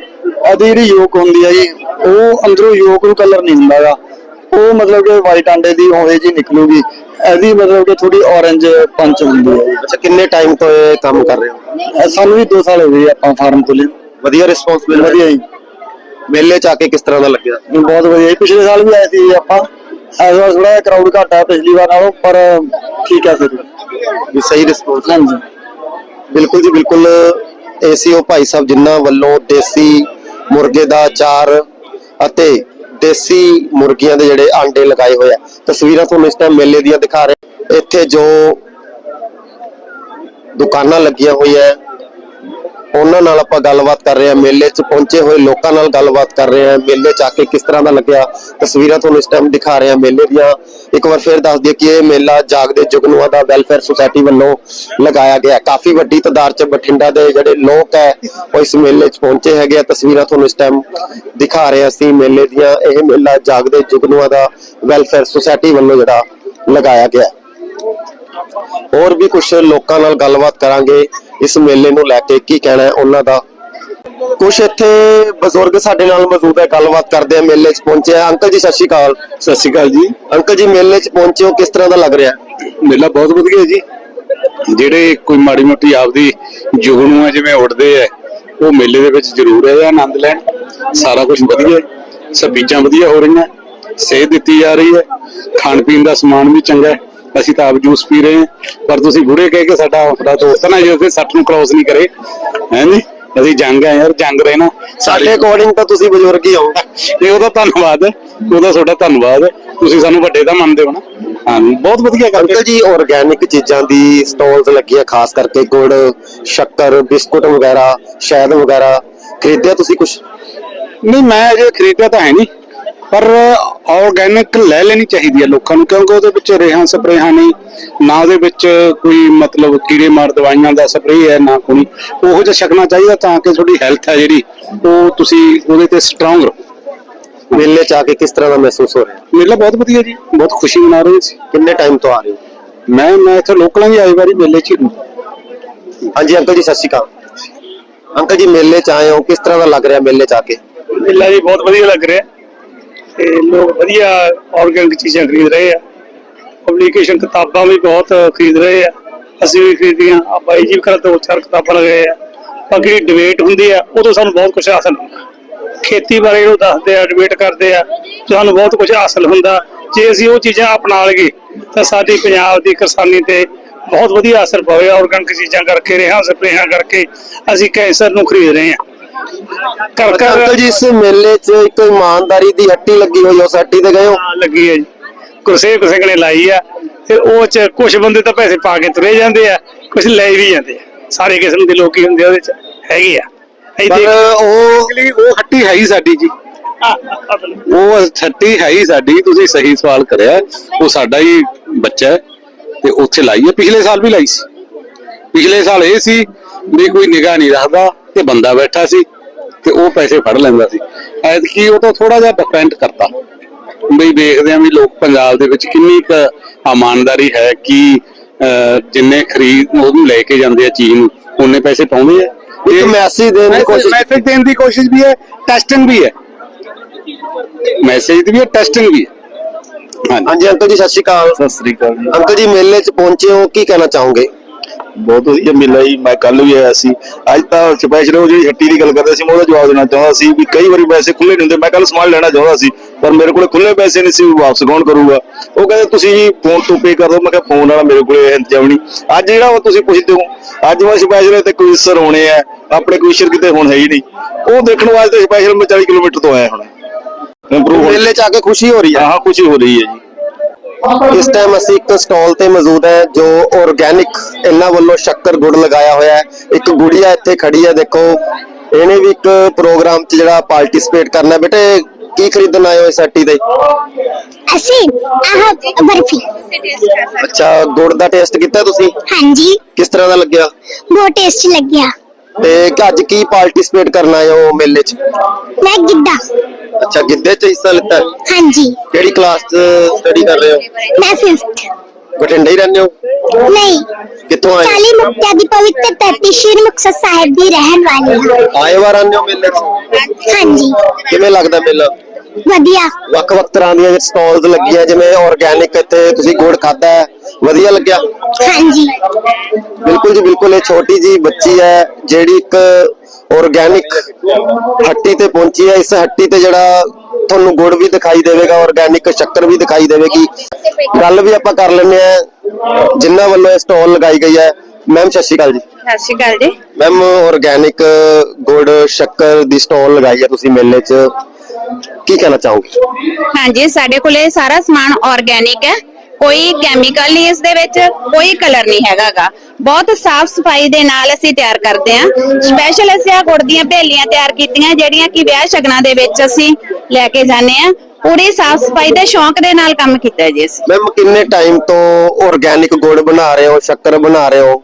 ਉਹਦੀ ਜਿਹੜੀ ਯੋਕ ਹੁੰਦੀ ਹੈ ਜੀ ਉਹ ਅੰਦਰੋਂ ਯੋਕ ਨੂੰ ਕਲਰ ਨਹੀਂ ਹੁੰਦਾਗਾ ਉਹ ਮਤਲਬ ਕਿ ਵਾਈਟ ਆਂਡੇ ਦੀ ਹੋਏ ਜੀ ਨਿਕਲੂਗੀ। ਇਹਦੀ ਮਤਲਬ ਕਿ ਥੋੜੀ orange ਪੰਚ ਹੁੰਦੀ ਹੈ ਅੱਛਾ ਕਿੰਨੇ ਟਾਈਮ ਤੋਂ ਇਹ ਕੰਮ ਕਰ ਰਹੇ ਹੋ? ਸਾਨੂੰ ਵੀ 2 ਸਾਲ ਹੋ ਗਏ ਆਪਾਂ ਫਾਰਮ ਖੋਲੇ ਵਧੀਆ ਰਿਸਪੌਂਸ ਮਿਲ ਵਧੀਆ ਜੀ। ਮੇਲੇ 'ਚ ਆ ਕੇ ਕਿਸ ਤਰ੍ਹਾਂ ਦਾ ਲੱਗਿਆ? ਬਹੁਤ ਵਧੀਆ ਪਿਛਲੇ ਸਾਲ ਵੀ ਆਏ ਸੀ ਆਪਾਂ। ਇਸ ਵਾਰ ਥੋੜਾ ਜਿਹਾ ਕਰਾਊਡ ਘੱਟ ਆ ਪਿਛਲੀ ਵਾਰ ਨਾਲੋਂ ਪਰ ਠੀਕ ਆ ਫਿਰ। ਵੀ ਸਹੀ ਰਿਸਪੌਂਸ ਹਾਂਜੀ। ਬਿਲਕੁਲ ਜੀ, ਬਿਲਕੁਲ ਏਸੀਓ ਭਾਈ ਸਾਹਿਬ ਜਿਨ੍ਹਾਂ ਵੱਲੋਂ ਦੇਸੀ ਮੁਰਗੇ ਦਾ ਚਾਰ ਅਤੇ ਦੇਸੀ ਮੁਰਗੀਆਂ ਦੇ ਜਿਹੜੇ ਆਂਡੇ ਲਗਾਏ ਹੋਏ ਆ। ਤਸਵੀਰਾਂ ਤੁਹਾਨੂੰ ਇਸ ਟਾਈਮ ਮੇਲੇ ਦੀਆਂ ਦਿਖਾ ਰਹੇ ਇੱਥੇ ਜੋ ਦੁਕਾਨਾਂ ਲੱਗੀਆਂ ਹੋਈਆਂ ਉਹਨਾਂ ਨਾਲ ਆਪਾਂ ਗੱਲਬਾਤ ਕਰ ਰਹੇ ਹਾਂ, ਮੇਲੇ 'ਚ ਪਹੁੰਚੇ ਹੋਏ ਲੋਕਾਂ ਨਾਲ ਗੱਲਬਾਤ ਕਰ ਰਹੇ ਹਾਂ, ਮੇਲੇ 'ਚ ਆ ਕੇ ਕਿਸ ਤਰ੍ਹਾਂ ਦਾ ਲੱਗਿਆ, ਤਸਵੀਰਾਂ ਤੁਹਾਨੂੰ ਇਸ ਟਾਈਮ ਦਿਖਾ ਰਹੇ ਹਾਂ ਮੇਲੇ ਦੀਆਂ। ਇੱਕ ਵਾਰ ਫਿਰ ਦੱਸ ਦਈਏ ਕਿ ਇਹ ਮੇਲਾ ਜਾਗਦੇ ਜੁਗਨੂਆਂ ਦਾ ਵੈਲਫੇਅਰ ਸੁਸਾਇਟੀ ਵੱਲੋਂ ਲਗਾਇਆ ਗਿਆ ਕਾਫੀ ਵੱਡੀ ਤਾਦਾਦ 'ਚ ਬਠਿੰਡਾ ਦੇ ਜਿਹੜੇ ਲੋਕ ਹੈ, ਉਹ ਇਸ ਮੇਲੇ 'ਚ ਪਹੁੰਚੇ ਹੈਗੇ ਆ। ਤਸਵੀਰਾਂ ਤੁਹਾਨੂੰ ਇਸ ਟਾਈਮ ਦਿਖਾ ਰਹੇ ਹਾਂ ਅਸੀਂ ਮੇਲੇ ਦੀਆਂ। ਇਹ ਮੇਲਾ ਜਾਗਦੇ ਜੁਗਨੂਆਂ ਦਾ ਵੈਲਫੇਅਰ ਸੁਸਾਇਟੀ ਵੱਲੋਂ ਜਿਹੜਾ ਲਗਾਇਆ ਗਿਆ ਹੋਰ ਵੀ ਕੁਝ ਲੋਕਾਂ ਨਾਲ ਗੱਲਬਾਤ ਕਰਾਂਗੇ ਇਸ ਮੇਲੇ ਨੂੰ ਲੈ ਕੇ ਕੀ ਕਹਿਣਾ ਹੈ ਉਹਨਾਂ ਦਾ। ਕੁਝ ਇੱਥੇ ਬਜ਼ੁਰਗ ਸਾਡੇ ਨਾਲ ਮੌਜੂਦ ਹੈ ਗੱਲਬਾਤ ਕਰਦੇ ਆ ਮੇਲੇ 'ਚ ਪਹੁੰਚੇ ਆ। ਅੰਕਲ ਜੀ ਸਤਿ ਸ਼੍ਰੀ ਅਕਾਲ। ਸਤਿ ਸ਼੍ਰੀ ਅਕਾਲ ਜੀ। ਅੰਕਲ ਜੀ ਮੇਲੇ 'ਚ ਪਹੁੰਚੇ ਹੋ ਕਿਸ ਤਰ੍ਹਾਂ ਦਾ ਲੱਗ ਰਿਹਾ? ਮੇਲਾ ਬਹੁਤ ਵਧੀਆ ਜੀ। ਜਿਹੜੇ ਕੋਈ ਮਾੜੀ ਮੋਟੀ ਆਪਦੀ ਜੁਗਨੂ ਆ ਜਿਵੇਂ ਉੱਡਦੇ ਆ ਉਹ ਮੇਲੇ ਦੇ ਵਿੱਚ ਜ਼ਰੂਰ ਹੈ ਆਨੰਦ ਲੈਣ। ਸਾਰਾ ਕੁਝ ਵਧੀਆ ਸਬੀਜਾਂ ਵਧੀਆ ਹੋ ਰਹੀਆਂ ਸੇਧ ਦਿੱਤੀ ਜਾ ਰਹੀ ਹੈ ਖਾਣ ਪੀਣ ਦਾ ਸਮਾਨ ਵੀ ਚੰਗਾ ਹੈ। ਅਸੀਂ ਤਾਂ ਆਪ ਜੂਸ ਪੀ ਰਹੇ ਹਾਂ ਪਰ ਤੁਸੀਂ ਬੁਰੇ ਕਹਿ ਕੇ ਸਾਡਾ ਹੌਸਲਾ ਦੋਸਤ ਨਾ ਜੇ 60 ਨੂੰ ਕ੍ਰਾਸ ਨਹੀਂ ਕਰੇ। ਹੈ ਜੀ? ਅਸੀਂ ਜੰਗ ਆ ਯਾਰ ਜੰਗ ਰਹੇ ਨਾ। ਸਾਡੇ ਅਕੋਰਡਿੰਗ ਤਾਂ ਤੁਸੀਂ ਬਜ਼ੁਰਗ ਹੀ ਹੋ ਤੇ ਉਹਦਾ ਧੰਨਵਾਦ ਉਹਦਾ ਤੁਹਾਡਾ ਧੰਨਵਾਦ ਤੁਸੀਂ ਸਾਨੂੰ ਵੱਡੇ ਤਾਂ ਮੰਨਦੇ ਹੋ ਨਾ। ਹਾਂ ਬਹੁਤ ਵਧੀਆ ਗੱਲ ਅੰਕਲ ਜੀ ਆਰਗੈਨਿਕ ਚੀਜ਼ਾਂ ਦੀ ਸਟਾਲਸ ਲੱਗੀਆਂ ਖਾਸ ਕਰਕੇ ਗੁੜ ਸ਼ੱਕਰ ਬਿਸਕੁਟ ਵਗੈਰਾ ਸ਼ਹਿਦ ਵਗੈਰਾ। ਖਰੀਦਿਆ ਤੁਸੀਂ ਕੁਝ ਨਹੀਂ ਮੈਂ ਅਜੇ ਖਰੀਦਿਆ ਤਾਂ ਹੈ ਨਹੀਂ। ਪਰ ਆਰਗੈਨਿਕ ਲੈ ਲੈਣੀ ਚਾਹੀਦੀ ਹੈ ਲੋਕਾਂ ਨੂੰ ਕਿਉਂਕਿ ਉਹਦੇ ਵਿੱਚ ਰੇਹਾਂ ਸਪਰੇਹਾਂ ਨਹੀਂ ਨਾ ਉਹਦੇ ਵਿੱਚ ਕੋਈ ਮਤਲਬ ਕੀੜੇ ਮਾਰ ਦਵਾਈਆਂ ਦਾ ਸਪਰੇਅ ਹੈ ਨਾ ਕੋਈ। ਉਹੋ ਜਿਹਾ ਛਕਣਾ ਚਾਹੀਦਾ ਤਾਂ ਕਿ ਤੁਹਾਡੀ ਹੈਲਥ ਹੈ ਜਿਹੜੀ ਉਹ ਤੁਸੀਂ ਉਹਦੇ ਤੇ ਸਟਰੋਂਗ ਰਹੋ। ਮੇਲੇ 'ਚ ਆ ਕੇ ਕਿਸ ਤਰ੍ਹਾਂ ਦਾ ਮਹਿਸੂਸ ਹੋ ਰਿਹਾ? ਮੇਲਾ ਬਹੁਤ ਵਧੀਆ ਜੀ ਬਹੁਤ ਖੁਸ਼ੀ ਮਨਾ ਰਹੇ ਸੀ। ਕਿੰਨੇ ਟਾਈਮ ਤੋਂ ਆ ਰਹੇ ਹੋ? ਮੈਂ ਮੈਂ ਇੱਥੇ ਲੋਕਲਾਂ ਦੀ ਆਈ ਵਾਰੀ ਮੇਲੇ 'ਚ। ਹਾਂਜੀ ਅੰਕਲ ਜੀ ਸਤਿ ਸ਼੍ਰੀ ਅਕਾਲ। ਅੰਕਲ ਜੀ ਮੇਲੇ 'ਚ ਆਏ ਹੋ ਕਿਸ ਤਰ੍ਹਾਂ ਦਾ ਲੱਗ ਰਿਹਾ ਮੇਲੇ 'ਚ ਆ ਕੇ? ਮੇਲਾ ਜੀ ਬਹੁਤ ਵਧੀਆ ਲੱਗ ਰਿਹਾ। ਤੇ ਲੋਕ ਵਧੀਆ ਆਰਗੈਨਿਕ ਚੀਜ਼ਾਂ ਖਰੀਦ ਰਹੇ ਆ। ਪਬਲੀਕੇਸ਼ਨ ਕਿਤਾਬਾਂ ਵੀ ਬਹੁਤ ਖਰੀਦ ਰਹੇ ਆ। ਅਸੀਂ ਵੀ ਖਰੀਦੀਆਂ। ਆ ਬਾਈ ਜੀ ਕਰ ਦੋ ਚਾਰ ਕਿਤਾਬਾਂ ਲਗਾਏ ਆ। ਬਾਕੀ ਡਿਬੇਟ ਹੁੰਦੀ ਆ ਉਦੋਂ ਸਾਨੂੰ ਬਹੁਤ ਕੁਝ ਹਾਸਲ ਹੁੰਦਾ। ਖੇਤੀ ਬਾਰੇ ਉਹ ਦੱਸਦੇ ਆ ਡਿਬੇਟ ਕਰਦੇ ਆ। ਸਾਨੂੰ ਬਹੁਤ ਕੁਝ ਹਾਸਲ ਹੁੰਦਾ। ਜੇ ਅਸੀਂ ਉਹ ਚੀਜ਼ਾਂ ਅਪਣਾ ਲਈਏ, ਤਾਂ ਸਾਡੀ ਪੰਜਾਬ ਦੀ ਕਿਸਾਨੀ ਤੇ ਬਹੁਤ ਵਧੀਆ ਅਸਰ ਪਵੇਗਾ। ਆਰਗੈਨਿਕ ਚੀਜ਼ਾਂ ਕਰਕੇ, ਰੇਹਾਂ ਸਪਰੇਹਾਂ ਕਰਕੇ ਅਸੀਂ ਕੈਂਸਰ ਨੂੰ ਖਰੀਦ ਰਹੇ ਹਾਂ ਕਰ ਅੰਕਲ ਜੀ ਇਸ ਮੇਲੇ 'ਚ ਇੱਕ ਇਮਾਨਦਾਰੀ ਦੀ ਹੱਟੀ ਲੱਗੀ ਹੋਈ ਹੈ ਉਸ ਹੱਟੀ ਤੇ ਗਏ ਹੋ? ਹਾਂ, ਲੱਗੀ ਹੈ ਜੀ। ਕੁਰਸੇ ਕੁਰਸੇ ਨੇ ਲਾਈ ਆ। ਤੇ ਉਹ ਚ ਕੁਝ ਬੰਦੇ ਤਾਂ ਪੈਸੇ ਪਾ ਕੇ ਤੁਰੇ ਜਾਂਦੇ ਆ ਕੁਝ ਲੈ ਵੀ ਜਾਂਦੇ ਆ। ਸਾਰੇ ਕਿਸਮ ਦੇ ਲੋਕ ਹੀ ਹੁੰਦੇ ਆ ਉਹਦੇ ਚ ਹੈਗੇ ਆ। ਪਰ ਇੱਥੇ ਉਹ ਹੱਟੀ ਹੈ ਹੀ ਸਾਡੀ ਜੀ। ਉਹ ਛੱਟੀ ਹੈ ਹੀ ਸਾਡੀ ਤੁਸੀਂ ਸਹੀ ਸਵਾਲ ਕਰਿਆ। ਉਹ ਸਾਡਾ ਹੀ ਬੱਚਾ ਹੈ ਤੇ ਉੱਥੇ ਲਾਈ ਹੈ ਪਿਛਲੇ ਸਾਲ ਵੀ ਲਾਈ ਸੀ। ਪਿਛਲੇ ਸਾਲ ਇਹ ਸੀ ਵੀ ਕੋਈ ਨਿਗਾਹ ਨਹੀਂ ਰੱਖਦਾ। ਤੇ ਬੰਦਾ ਬੈਠਾ ਸੀ ਤੇ ਉਹ ਪੈਸੇ ਫੜ ਲੈਂਦਾ ਸੀ। ਐਤਕੀ ਉਹ ਤਾਂ ਥੋੜਾ ਜਿਹਾ ਡਿਫਰੈਂਟ ਕਰਤਾ। ਬਈ ਦੇਖਦੇ ਆ ਵੀ ਲੋਕ ਪੰਜਾਬ ਦੇ ਵਿੱਚ ਕਿੰਨੀ ਕੁ ਇਮਾਨਦਾਰੀ ਹੈ ਕਿ ਜਿੰਨੇ ਖਰੀਦ ਉਹਨੂੰ ਲੈ ਕੇ ਜਾਂਦੇ ਆ ਚੀਜ਼ ਨੂੰ ਉਹਨੇ ਪੈਸੇ ਪਾਉਂਦੇ ਆ। ਇੱਕ ਮੈਸੇਜ ਦੇਣ ਦੀ ਕੋਸ਼ਿਸ਼ ਮੈਸੇਜ ਦੇਣ ਦੀ ਕੋਸ਼ਿਸ਼ ਵੀ ਹੈ ਟੈਸਟਿੰਗ ਵੀ ਹੈ। ਮੈਸੇਜ ਦੀ ਵੀ ਹੈ ਟੈਸਟਿੰਗ ਵੀ ਹੈ। ਹਾਂਜੀ। ਅੰਕਲ ਜੀ ਸਤਿ ਸ਼੍ਰੀ ਅਕਾਲ। ਸਤਿ ਸ੍ਰੀ ਅਕਾਲ ਅੰਕਲ ਜੀ ਮੇਲੇ 'ਚ ਪਹੁੰਚੇ ਹੋ ਕੀ ਕਹਿਣਾ ਚਾਹੋਗੇ? ਬਹੁਤ ਵਧੀਆ ਮੇਲਾ ਜੀ ਮੈਂ ਕੱਲ ਵੀ ਆਇਆ ਸੀ। ਅੱਜ ਤਾਂ ਸਪੈਸ਼ਲ ਉਹ ਜਿਹੜੀ ਹੱਟੀ ਦੀ ਗੱਲ ਕਰਦੇ ਸੀ ਮੈਂ ਉਹਦਾ ਜਵਾਬ ਦੇਣਾ ਚਾਹੁੰਦਾ ਸੀ ਵੀ ਕਈ ਵਾਰੀ ਪੈਸੇ ਖੁੱਲੇ ਨਹੀਂ ਹੁੰਦੇ ਮੈਂ ਕੱਲ ਸਮਾਨ ਲੈਣਾ ਚਾਹੁੰਦਾ ਸੀ ਪਰ ਮੇਰੇ ਕੋਲੇ ਖੁੱਲੇ ਪੈਸੇ ਨਹੀਂ ਸੀ ਵਾਪਸ ਕੌਣ ਕਰੂਗਾ? ਉਹ ਕਹਿੰਦੇ ਤੁਸੀਂ ਜੀ ਫੋਨ ਤੋਂ ਪੇ ਕਰ ਦਿਓ। ਮੈਂ ਕਿਹਾ ਫੋਨ ਵਾਲਾ ਮੇਰੇ ਕੋਲੇ ਇਹ ਇੰਤਜ਼ਾਮ ਨਹੀਂ। ਅੱਜ ਜਿਹੜਾ ਉਹ ਤੁਸੀਂ ਪੁੱਛਦੇ ਹੋ ਅੱਜ ਮੈਂ ਸਪੈਸ਼ਲ ਤੇ ਕੋਈ ਸਰ ਹੋਣੇ ਆ ਆਪਣੇ ਕੋਈ ਕਿਤੇ ਹੁਣ ਹੈ ਹੀ ਨਹੀਂ। ਉਹ ਦੇਖਣ ਵਾਸਤੇ ਸਪੈਸ਼ਲ ਮੈਂ 40 ਕਿਲੋਮੀਟਰ ਤੋਂ ਆਇਆ ਹੁਣ। ਇੰਪਰੂਵ ਮੇਲੇ 'ਚ ਆ ਕੇ ਖੁਸ਼ੀ ਹੋ ਰਹੀ ਹੈ। ਹਾਂ ਖੁਸ਼ੀ ਹੋ ਰਹੀ ਹੈ ਜੀ। ਇਸ ਟਾਈਮ ਅਸੀਂ ਇੱਕ ਸਟਾਲ ਤੇ ਮੌਜੂਦ ਹੈ ਜੋ ਆਰਗੈਨਿਕ ਇਹਨਾਂ ਵੱਲੋਂ ਸ਼ੱਕਰ ਗੁੜ ਲਗਾਇਆ ਹੋਇਆ ਹੈ। ਇੱਕ ਗੁੜੀਆ ਇੱਥੇ ਖੜੀ ਹੈ ਦੇਖੋ। ਇਹਨੇ ਵੀ ਇੱਕ ਪ੍ਰੋਗਰਾਮ 'ਚ ਜਿਹੜਾ ਪਾਰਟਿਸਿਪੇਟ ਕਰਨਾ। ਬੇਟੇ ਕੀ ਖਰੀਦਣ ਆਏ ਹੋ ਇਸ ਹੱਟੀ ਤੇ? ਅਸੀਂ ਆਹ ਬਰਫੀ। ਅੱਛਾ ਗੁੜ ਦਾ ਟੇਸਟ ਕੀਤਾ ਤੁਸੀਂ? ਹਾਂਜੀ। ਕਿਸ ਤਰ੍ਹਾਂ ਦਾ ਲੱਗਿਆ? ਬਹੁਤ ਟੇਸਟੀ ਲੱਗਿਆ। ਤੇ ਅੱਜ ਕੀ ਪਾਰਟਿਸਿਪੇਟ ਕਰਨਾ ਹੈ ਉਹ ਮੇਲੇ 'ਚ? ਮੈਂ ਗਿੱਧਾ। ਅੱਛਾ ਗਿੱਧੇ 'ਚ ਹਿੱਸਾ ਲਿੱਤਾ ਹੈ? ਹਾਂਜੀ। ਕਿਹੜੀ ਕਲਾਸ 'ਚ ਸਟੱਡੀ ਕਰ ਰਹੇ ਹੋ? ਮੈਂ 5th ਬਠਿੰਡੇ ਹੀ ਰਹਿੰਦੇ ਹੋ? ਨਹੀਂ। ਕਿੱਥੋਂ ਆਏ? ਮੁਕਤਿਆ ਦੀ ਪਵਿੱਤਰ ਧਰਤੀ ਸ਼੍ਰੀ ਮੁਕਤਸਰ ਸਾਹਿਬ ਦੀ ਰਹਿਣ ਵਾਲੀ। ਹਾਂ ਆਏ ਵਾਰ ਆਉਂਦੇ ਹੋ ਮੇਲੇ 'ਚ? ਹਾਂਜੀ। ਕਿਵੇਂ ਲੱਗਦਾ ਮੇਲਾ? ਵਧੀਆ। ਵੱਖ-ਵੱਖ ਤਰ੍ਹਾਂ ਦੀਆਂ ਸਟਾਲਸ ਲੱਗੀਆਂ ਜਿਵੇਂ ਆਰਗੈਨਿਕ ਇੱਥੇ ਤੁਸੀਂ ਗੁੜ ਖਾਦਾ ਹੈ ਵਧੀਆ ਲੱਗਿਆ? ਹਾਂਜੀ। ਬਿਲਕੁਲ ਜੀ ਬਿਲਕੁਲ ਇਹ ਛੋਟੀ ਜੀ ਬੱਚੀ ਹੈ ਜਿਹੜੀ ਇੱਕ ਆਰਗੈਨਿਕ ਹੱਟੀ ਤੇ ਪਹੁੰਚੀ ਹੈ। ਇਸ ਹੱਟੀ ਤੇ ਜਿਹੜਾ ਤੁਹਾਨੂੰ ਗੁੜ ਵੀ ਦਿਖਾਈ ਦੇਵੇਗਾ ਆਰਗੈਨਿਕ ਸ਼ੱਕਰ ਵੀ ਦਿਖਾਈ ਦੇਵੇਗੀ। ਗੱਲ ਵੀ ਆਪਾਂ ਕਰ ਲੈਂਦੇ ਆ ਜਿਨ੍ਹਾਂ ਵੱਲੋਂ ਇਹ ਸਟਾਲ ਲਗਾਈ ਗਈ ਹੈ। ਮੈਮ ਸਤਿ ਸ਼੍ਰੀ ਅਕਾਲ ਜੀ। ਸਤਿ ਸ਼੍ਰੀ ਅਕਾਲ ਜੀ। ਮੈਮ ਆਰਗੈਨਿਕ ਗੁੜ ਸ਼ੱਕਰ ਦੀ ਸਟਾਲ ਲਗਾਈ ਹੈ ਤੁਸੀਂ ਮੇਲੇ 'ਚ। ਕੀ ਕਹਿਣਾ ਚਾਹੋਗੇ? ਹਾਂਜੀ ਸਾਡੇ ਕੋਲੇ ਸਾਰਾ ਸਮਾਨ ਆਰਗੇਨਿਕ ਹੈ। ਕੋਈ ਕੈਮੀਕਲ ਨਹੀਂ ਇਸ ਦੇ ਵਿੱਚ ਕੋਈ ਕਲਰ ਨਹੀਂ ਹੈਗਾਗਾ। ਬਹੁਤ ਸਾਫ਼ ਸਫ਼ਾਈ ਦੇ ਨਾਲ ਅਸੀਂ ਤਿਆਰ ਕਰਦੇ ਹਾਂ। ਸਪੈਸ਼ਲ ਅਸੀਂ ਆ ਗੁੜ ਦੀਆਂ ਭੇਲੀਆਂ ਤਿਆਰ ਕੀਤੀਆਂ ਜਿਹੜੀਆਂ ਕਿ ਵਿਆਹ ਸ਼ਗਨਾਂ ਦੇ ਵਿੱਚ ਅਸੀਂ ਲੈ ਕੇ ਜਾਂਦੇ ਹਾਂ। ਪੂਰੀ ਸਾਫ਼ ਸਫ਼ਾਈ ਦੇ ਸ਼ੌਂਕ ਦੇ ਨਾਲ ਕੰਮ ਕੀਤਾ ਜੀ ਅਸੀਂ। ਮੈਮ ਕਿੰਨੇ ਟਾਈਮ ਤੋਂ ਆਰਗੈਨਿਕ ਗੁੜ ਬਣਾ ਰਹੇ ਹੋ ਸ਼ੱਕਰ ਬਣਾ ਰਹੇ ਹੋ?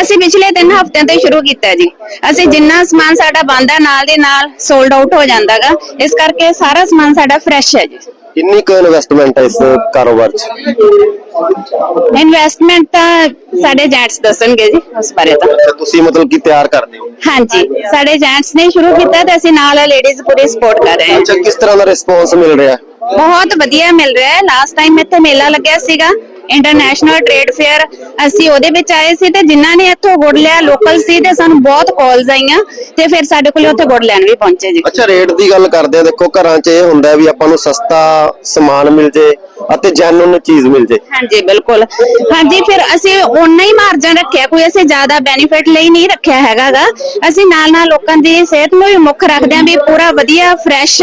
ਅਸੀਂ ਪਿਛਲੇ 3 ਹਫ਼ਤਿਆਂ ਤੋਂ ਹੀ ਸ਼ੁਰੂ ਕੀਤਾ ਜੀ। ਅਸੀਂ ਜਿੰਨਾ ਸਮਾਨ ਸਾਡਾ ਬਣਦਾ ਨਾਲ ਦੇ ਨਾਲ ਸੋਲਡ ਆਊਟ ਹੋ ਜਾਂਦਾਗਾ। ਇਸ ਕਰਕੇ ਸਾਰਾ ਸਮਾਨ ਸਾਡਾ ਫਰੈਸ਼ ਹੈ ਜੀ। ਕਿੰਨੀ ਕੁ ਇਨਵੈਸਟਮੈਂਟ ਹੈ ਇਸ ਕਾਰੋਬਾਰ 'ਚ? ਇਨਵੈਸਟਮੈਂਟ ਤਾਂ ਸਾਡੇ ਜੈਂਟਸ ਦੱਸਣਗੇ ਜੀ ਉਸ ਬਾਰੇ ਤਾਂ। ਤੁਸੀਂ ਮਤਲਬ ਕਿ ਤਿਆਰ ਕਰਦੇ ਹੋ? ਹਾਂਜੀ ਸਾਡੇ ਜੈਂਟਸ ਨੇ ਸ਼ੁਰੂ ਕੀਤਾ ਤੇ ਅਸੀਂ ਨਾਲ ਲੇਡੀਜ਼ ਪੂਰੀ ਸਪੋਰਟ ਕਰ ਰਹੇ ਹਾਂ। ਅੱਛਾ ਕਿਸ ਤਰ੍ਹਾਂ ਦਾ ਰਿਸਪੌਂਸ ਮਿਲ ਰਿਹਾ? ਹੈ? ਬਹੁਤ ਵਧੀਆ ਮਿਲ ਰਿਹਾ ਹੈ। ਲਾਸਟ ਟਾਈਮ ਇੱਥੇ ਮੇਲਾ ਲੱਗਿਆ ਸੀਗਾ। ਇੰਟਰਨੈਸ਼ਨਲ ਟ੍ਰੇਡ ਫੇਅਰ ਅਸੀਂ ਉਹਦੇ ਵਿੱਚ ਆਏ ਸੀ ਤੇ ਜਿਨ੍ਹਾਂ ਨੇ ਇੱਥੋਂ ਗੁੜ ਲਿਆ ਲੋਕਲ ਸੀ ਤੇ ਸਾਨੂੰ ਬਹੁਤ ਕਾਲਸ ਆਈਆਂ ਤੇ ਫਿਰ ਸਾਡੇ ਕੋਲੇ ਉੱਥੇ ਗੁੜ ਲੈਣ ਵੀ ਪਹੁੰਚੇ ਜੀ। ਅੱਛਾ ਰੇਟ ਦੀ ਗੱਲ ਕਰਦੇ ਆ ਦੇਖੋ ਘਰਾਂ 'ਚ ਇਹ ਹੁੰਦਾ ਵੀ ਆਪਾਂ ਨੂੰ ਸਸਤਾ ਸਮਾਨ ਮਿਲ ਜੇ ਅਤੇ ਜੈਨੂਨ ਚੀਜ਼ ਮਿਲ ਜੇ। ਹਾਂਜੀ ਬਿਲਕੁਲ। ਹਾਂਜੀ ਫਿਰ ਅਸੀਂ ਓਨਾ ਹੀ ਮਾਰਜਨ ਰੱਖਿਆ ਕੋਈ ਅਸੀਂ ਜ਼ਿਆਦਾ ਬੈਨੀਫਿਟ ਲਈ ਨਹੀਂ ਰੱਖਿਆ ਹੈਗਾਗਾ। ਅਸੀਂ ਨਾਲ ਨਾਲ ਲੋਕਾਂ ਦੀ ਸਿਹਤ ਨੂੰ ਵੀ ਮੁੱਖ ਰੱਖਦੇ ਹਾਂ ਵੀ ਪੂਰਾ ਵਧੀਆ ਫਰੈਸ਼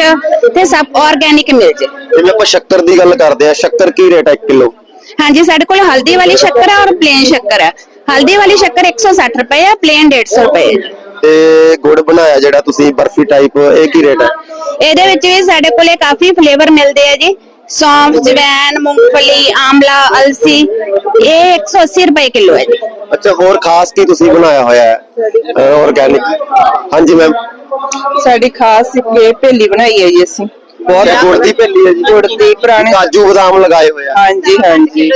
ਤੇ ਸਭ ਆਰਗੇਨਿਕ ਮਿਲ ਜੇ। ਜਿਵੇਂ ਆਪਾਂ ਸ਼ੱਕਰ ਦੀ ਗੱਲ ਕਰਦੇ ਆ ਸ਼ੱਕਰ ਕੀ ਰੇਟ ਹੈ 1 ਕਿਲੋ? ਹਾਂਜੀ ਸਾਡੇ ਕੋਲ ਹਲਦੀ ਵਾਲੀ ਸ਼ੱਕਰ ਹੈ ਔਰ ਪਲੇਨ ਸ਼ੱਕਰ ਹੈ ਹਲਦੀ ਵਾਲੀ ਸ਼ੱਕਰ 160 ਰੁਪਏ ਹੈ ਪਲੇਨ 150 ਰੁਪਏ ਹੈ ਤੇ ਗੁੜ ਬਣਾਇਆ ਜਿਹੜਾ ਤੁਸੀਂ ਬਰਫੀ ਟਾਈਪ ਇਹ ਕੀ ਰੇਟ ਹੈ ਇਹਦੇ ਵਿੱਚ ਵੀ ਸਾਡੇ ਕੋਲੇ ਕਾਫੀ ਫਲੇਵਰ ਮਿਲਦੇ ਆ ਜੀ। ਸੌਂਫ ਜਵੈਨ ਮੂੰਗਫਲੀ ਆਮਲਾ ਅਲਸੀ ਇਹ 180 ਰੁਪਏ ਕਿਲੋ ਹੈ ਜੀ। ਅੱਛਾ ਹੋਰ ਖਾਸ ਕੀ ਤੁਸੀਂ ਬਣਾਇਆ ਹੋਇਆ ਹੈ? ਆਰਗੈਨਿਕ ਹਾਂਜੀ ਮੈਮ ਸਾਡੀ ਖਾਸ ਇੱਕ ਇਹ ਭੇਲੀ ਬਣਾਈ ਹੈ ਜੀ ਅਸੀਂ। ਬਹੁਤ ਗੁੜ ਦੀ ਭੇਲੀ ਹੈ ਜੀ ਗੁੜ ਦੀ ਪੁਰਾਣੇ ਕਾਜੂ ਬਦਾਮ ਲਗਾਏ ਹੋਏ ਆ। ਹਾਂਜੀ ਹਾਂਜੀ।